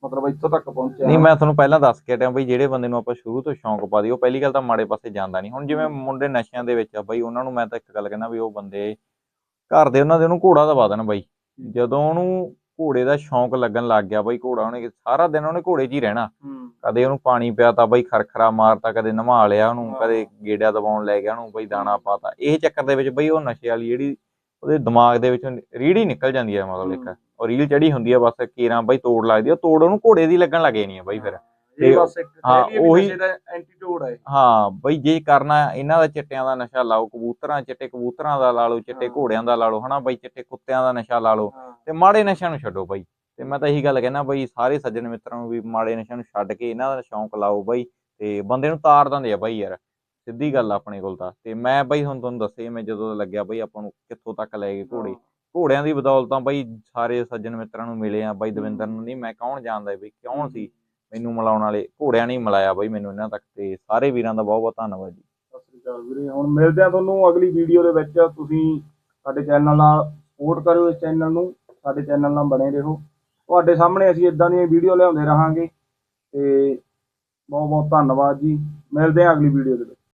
Speaker 1: ਮਤਲਬ ਇੱਥੋਂ ਤੱਕ ਪਹੁੰਚਿਆ।
Speaker 2: ਨਹੀਂ ਮੈਂ ਤੁਹਾਨੂੰ ਪਹਿਲਾਂ ਦੱਸ ਕੇ ਹਟਿਆ ਬਈ ਜਿਹੜੇ ਬੰਦੇ ਨੂੰ ਆਪਾਂ ਸ਼ੁਰੂ ਤੋਂ ਸ਼ੌਂਕ ਪਾ ਦਈਏ ਉਹ ਪਹਿਲੀ ਗੱਲ ਤਾਂ ਮਾੜੇ ਪਾਸੇ ਜਾਂਦਾ ਨਹੀਂ। ਹੁਣ ਜਿਵੇਂ ਮੁੰਡੇ ਨਸ਼ਿਆਂ ਦੇ ਵਿੱਚ ਆ ਬਈ ਉਹਨਾਂ ਨੂੰ ਮੈਂ ਤਾਂ ਇੱਕ ਗੱਲ ਕਹਿੰਦਾ ਵੀ ਉਹ ਬੰਦੇ ਘਰ ਦੇ ਉਹਨਾਂ ਦੇ ਉਹਨੂੰ ਘੋੜਾ ਦਵਾ ਦੇਣ ਬਈ। ਜਦੋਂ ਉਹਨੂੰ ਘੋੜੇ ਦਾ ਸ਼ੌਂਕ ਲੱਗਣ ਲੱਗ ਗਿਆ ਬਈ ਘੋੜਾ ਉਹਨੇ ਸਾਰਾ ਦਿਨ ਉਹਨੇ ਘੋੜੇ 'ਚ ਹੀ ਰਹਿਣਾ। ਕਦੇ ਉਹਨੂੰ ਪਾਣੀ ਪਿਆਤਾ ਬਈ ਖਰਖਰਾ ਮਾਰਤਾ ਕਦੇ ਨਵਾ ਲਿਆ ਉਹਨੂੰ। ਕਦੇ ਗੇੜਾ ਦਵਾਉਣ ਲੈ ਗਿਆ ਉਹਨੂੰ ਬਈ ਦਾਣਾ ਪਾਤਾ। ਇਹ ਚੱਕਰ ਦੇ ਵਿੱਚ ਬਈ ਉਹ ਨਸ਼ੇ ਵਾਲੀ ਜਿਹੜੀ ਉਹਦੇ ਦਿਮਾਗ ਦੇ ਵਿੱਚੋਂ ਰੀੜ ਹੀ ਨਿਕਲ ਜਾਂਦੀ ਹੈ ਮਤਲਬ ਇੱਕ। ਔਰ ਰੀਲ ਚੜੀ ਹੁੰਦੀ ਆ ਬਸ ਕੀਰਾਂ ਬਈ ਤੋੜ ਲੱਗਦੀ ਆ ਉਹ ਤੋੜ ਉਹਨੂੰ ਘੋੜੇ ਦੀ ਲੱਗਣ ਲੱਗ ਜਾਣੀ ਆ ਬਈ ਫਿਰ।
Speaker 1: ਇਹ
Speaker 2: ਤੇ-
Speaker 1: ਬਸ ਇੱਕ
Speaker 2: ਹਾਂ, ਉਹੀ-
Speaker 1: ਐਂਟੀਟੋਡ ਹੈ
Speaker 2: ਹਾਂ ਬਈ ਜੇ ਕਰਨਾ ਇਹਨਾਂ ਦਾ ਚਿੱਟਿਆਂ ਦਾ ਨਸ਼ਾ ਲਾਓ ਕਬੂਤਰਾਂ ਚਿੱਟੇ ਕਬੂਤਰਾਂ ਦਾ ਲਾ ਲਓ ਚਿੱਟੇ। ਘੋੜਿਆਂ ਦਾ ਲਾ ਲਓ ਹਨਾ ਬਈ ਚਿੱਟੇ ਕੁੱਤਿਆਂ ਦਾ ਨਸ਼ਾ ਲਾ ਲਓ। ਤੇ ਮਾੜੇ ਨਸ਼ਿਆਂ ਨੂੰ ਛੱਡੋ ਬਈ। ਤੇ ਮੈਂ ਤਾਂ ਇਹੀ ਗੱਲ ਕਹਿਣਾ ਬਈ ਸਾਰੇ ਸੱਜਣ ਮਿੱਤਰਾਂ ਨੂੰ ਵੀ ਮਾੜੇ ਨਸ਼ਿਆਂ ਨੂੰ ਛੱਡ ਕੇ ਇਹਨਾਂ ਦਾ ਸ਼ੌਂਕ ਲਾਓ ਬਈ। ਤੇ ਬੰਦੇ ਨੂੰ ਤਾਰ ਦਿੰਦੇ ਆ ਬਈ ਯਾਰ ਸਿੱਧੀ ਗੱਲ ਆਪਣੇ ਕੋਲ ਤਾਂ। ਤੇ ਮੈਂ ਬਈ ਹੁਣ ਤੁਹਾਨੂੰ ਦੱਸੇ ਮੈਂ ਜਦੋਂ ਲੱਗਿਆ ਬਈ ਆਪਾਂ ਨੂੰ ਕਿੱਥੋਂ ਤੱਕ ਲੈ ਗਏ ਘੋੜੇ। ਘੋੜਿਆਂ ਦੀ ਬਦੌਲਤਾਂ ਬਈ ਸਾਰੇ ਸੱਜਣ ਮਿੱਤਰਾਂ ਨੂੰ ਮਿਲੇ ਆ। ਬਈ ਦਵਿੰਦਰ ਨੂੰ ਨਹੀਂ ਮੈਂ ਕੌਣ ਜਾਣਦਾ ਬਈ ਕੌਣ ਸੀ? ਮੈਨੂੰ ਮਿਲਾਉਣ ਵਾਲੇ ਘੋੜਿਆਂ ਨੇ ਮਿਲਾਇਆ ਬਾਈ ਮੈਨੂੰ ਇਹਨਾਂ ਤੱਕ ਤੇ ਸਾਰੇ ਵੀਰਾਂ ਦਾ ਬਹੁਤ ਬਹੁਤ ਧੰਨਵਾਦ ਜੀ।
Speaker 1: ਸਤਿ ਸ੍ਰੀ ਅਕਾਲ ਵੀਰੇ, ਹੁਣ ਮਿਲਦੇ ਆ ਤੁਹਾਨੂੰ ਅਗਲੀ ਵੀਡੀਓ ਦੇ ਵਿੱਚ। ਤੁਸੀਂ ਸਾਡੇ ਚੈਨਲ ਨਾਲ ਸਪੋਰਟ ਕਰਿਓ ਇਸ ਚੈਨਲ ਨੂੰ, ਸਾਡੇ ਚੈਨਲ ਨਾਲ ਬਣੇ ਰਹੋ। ਤੁਹਾਡੇ ਸਾਹਮਣੇ ਅਸੀਂ ਇਦਾਂ ਦੀਆਂ ਵੀਡੀਓ ਲਿਆਉਂਦੇ ਰਹਾਂਗੇ ਤੇ ਬਹੁਤ ਬਹੁਤ ਧੰਨਵਾਦ ਜੀ। ਮਿਲਦੇ ਆ ਅਗਲੀ ਵੀਡੀਓ ਦੇ ਵਿੱਚ।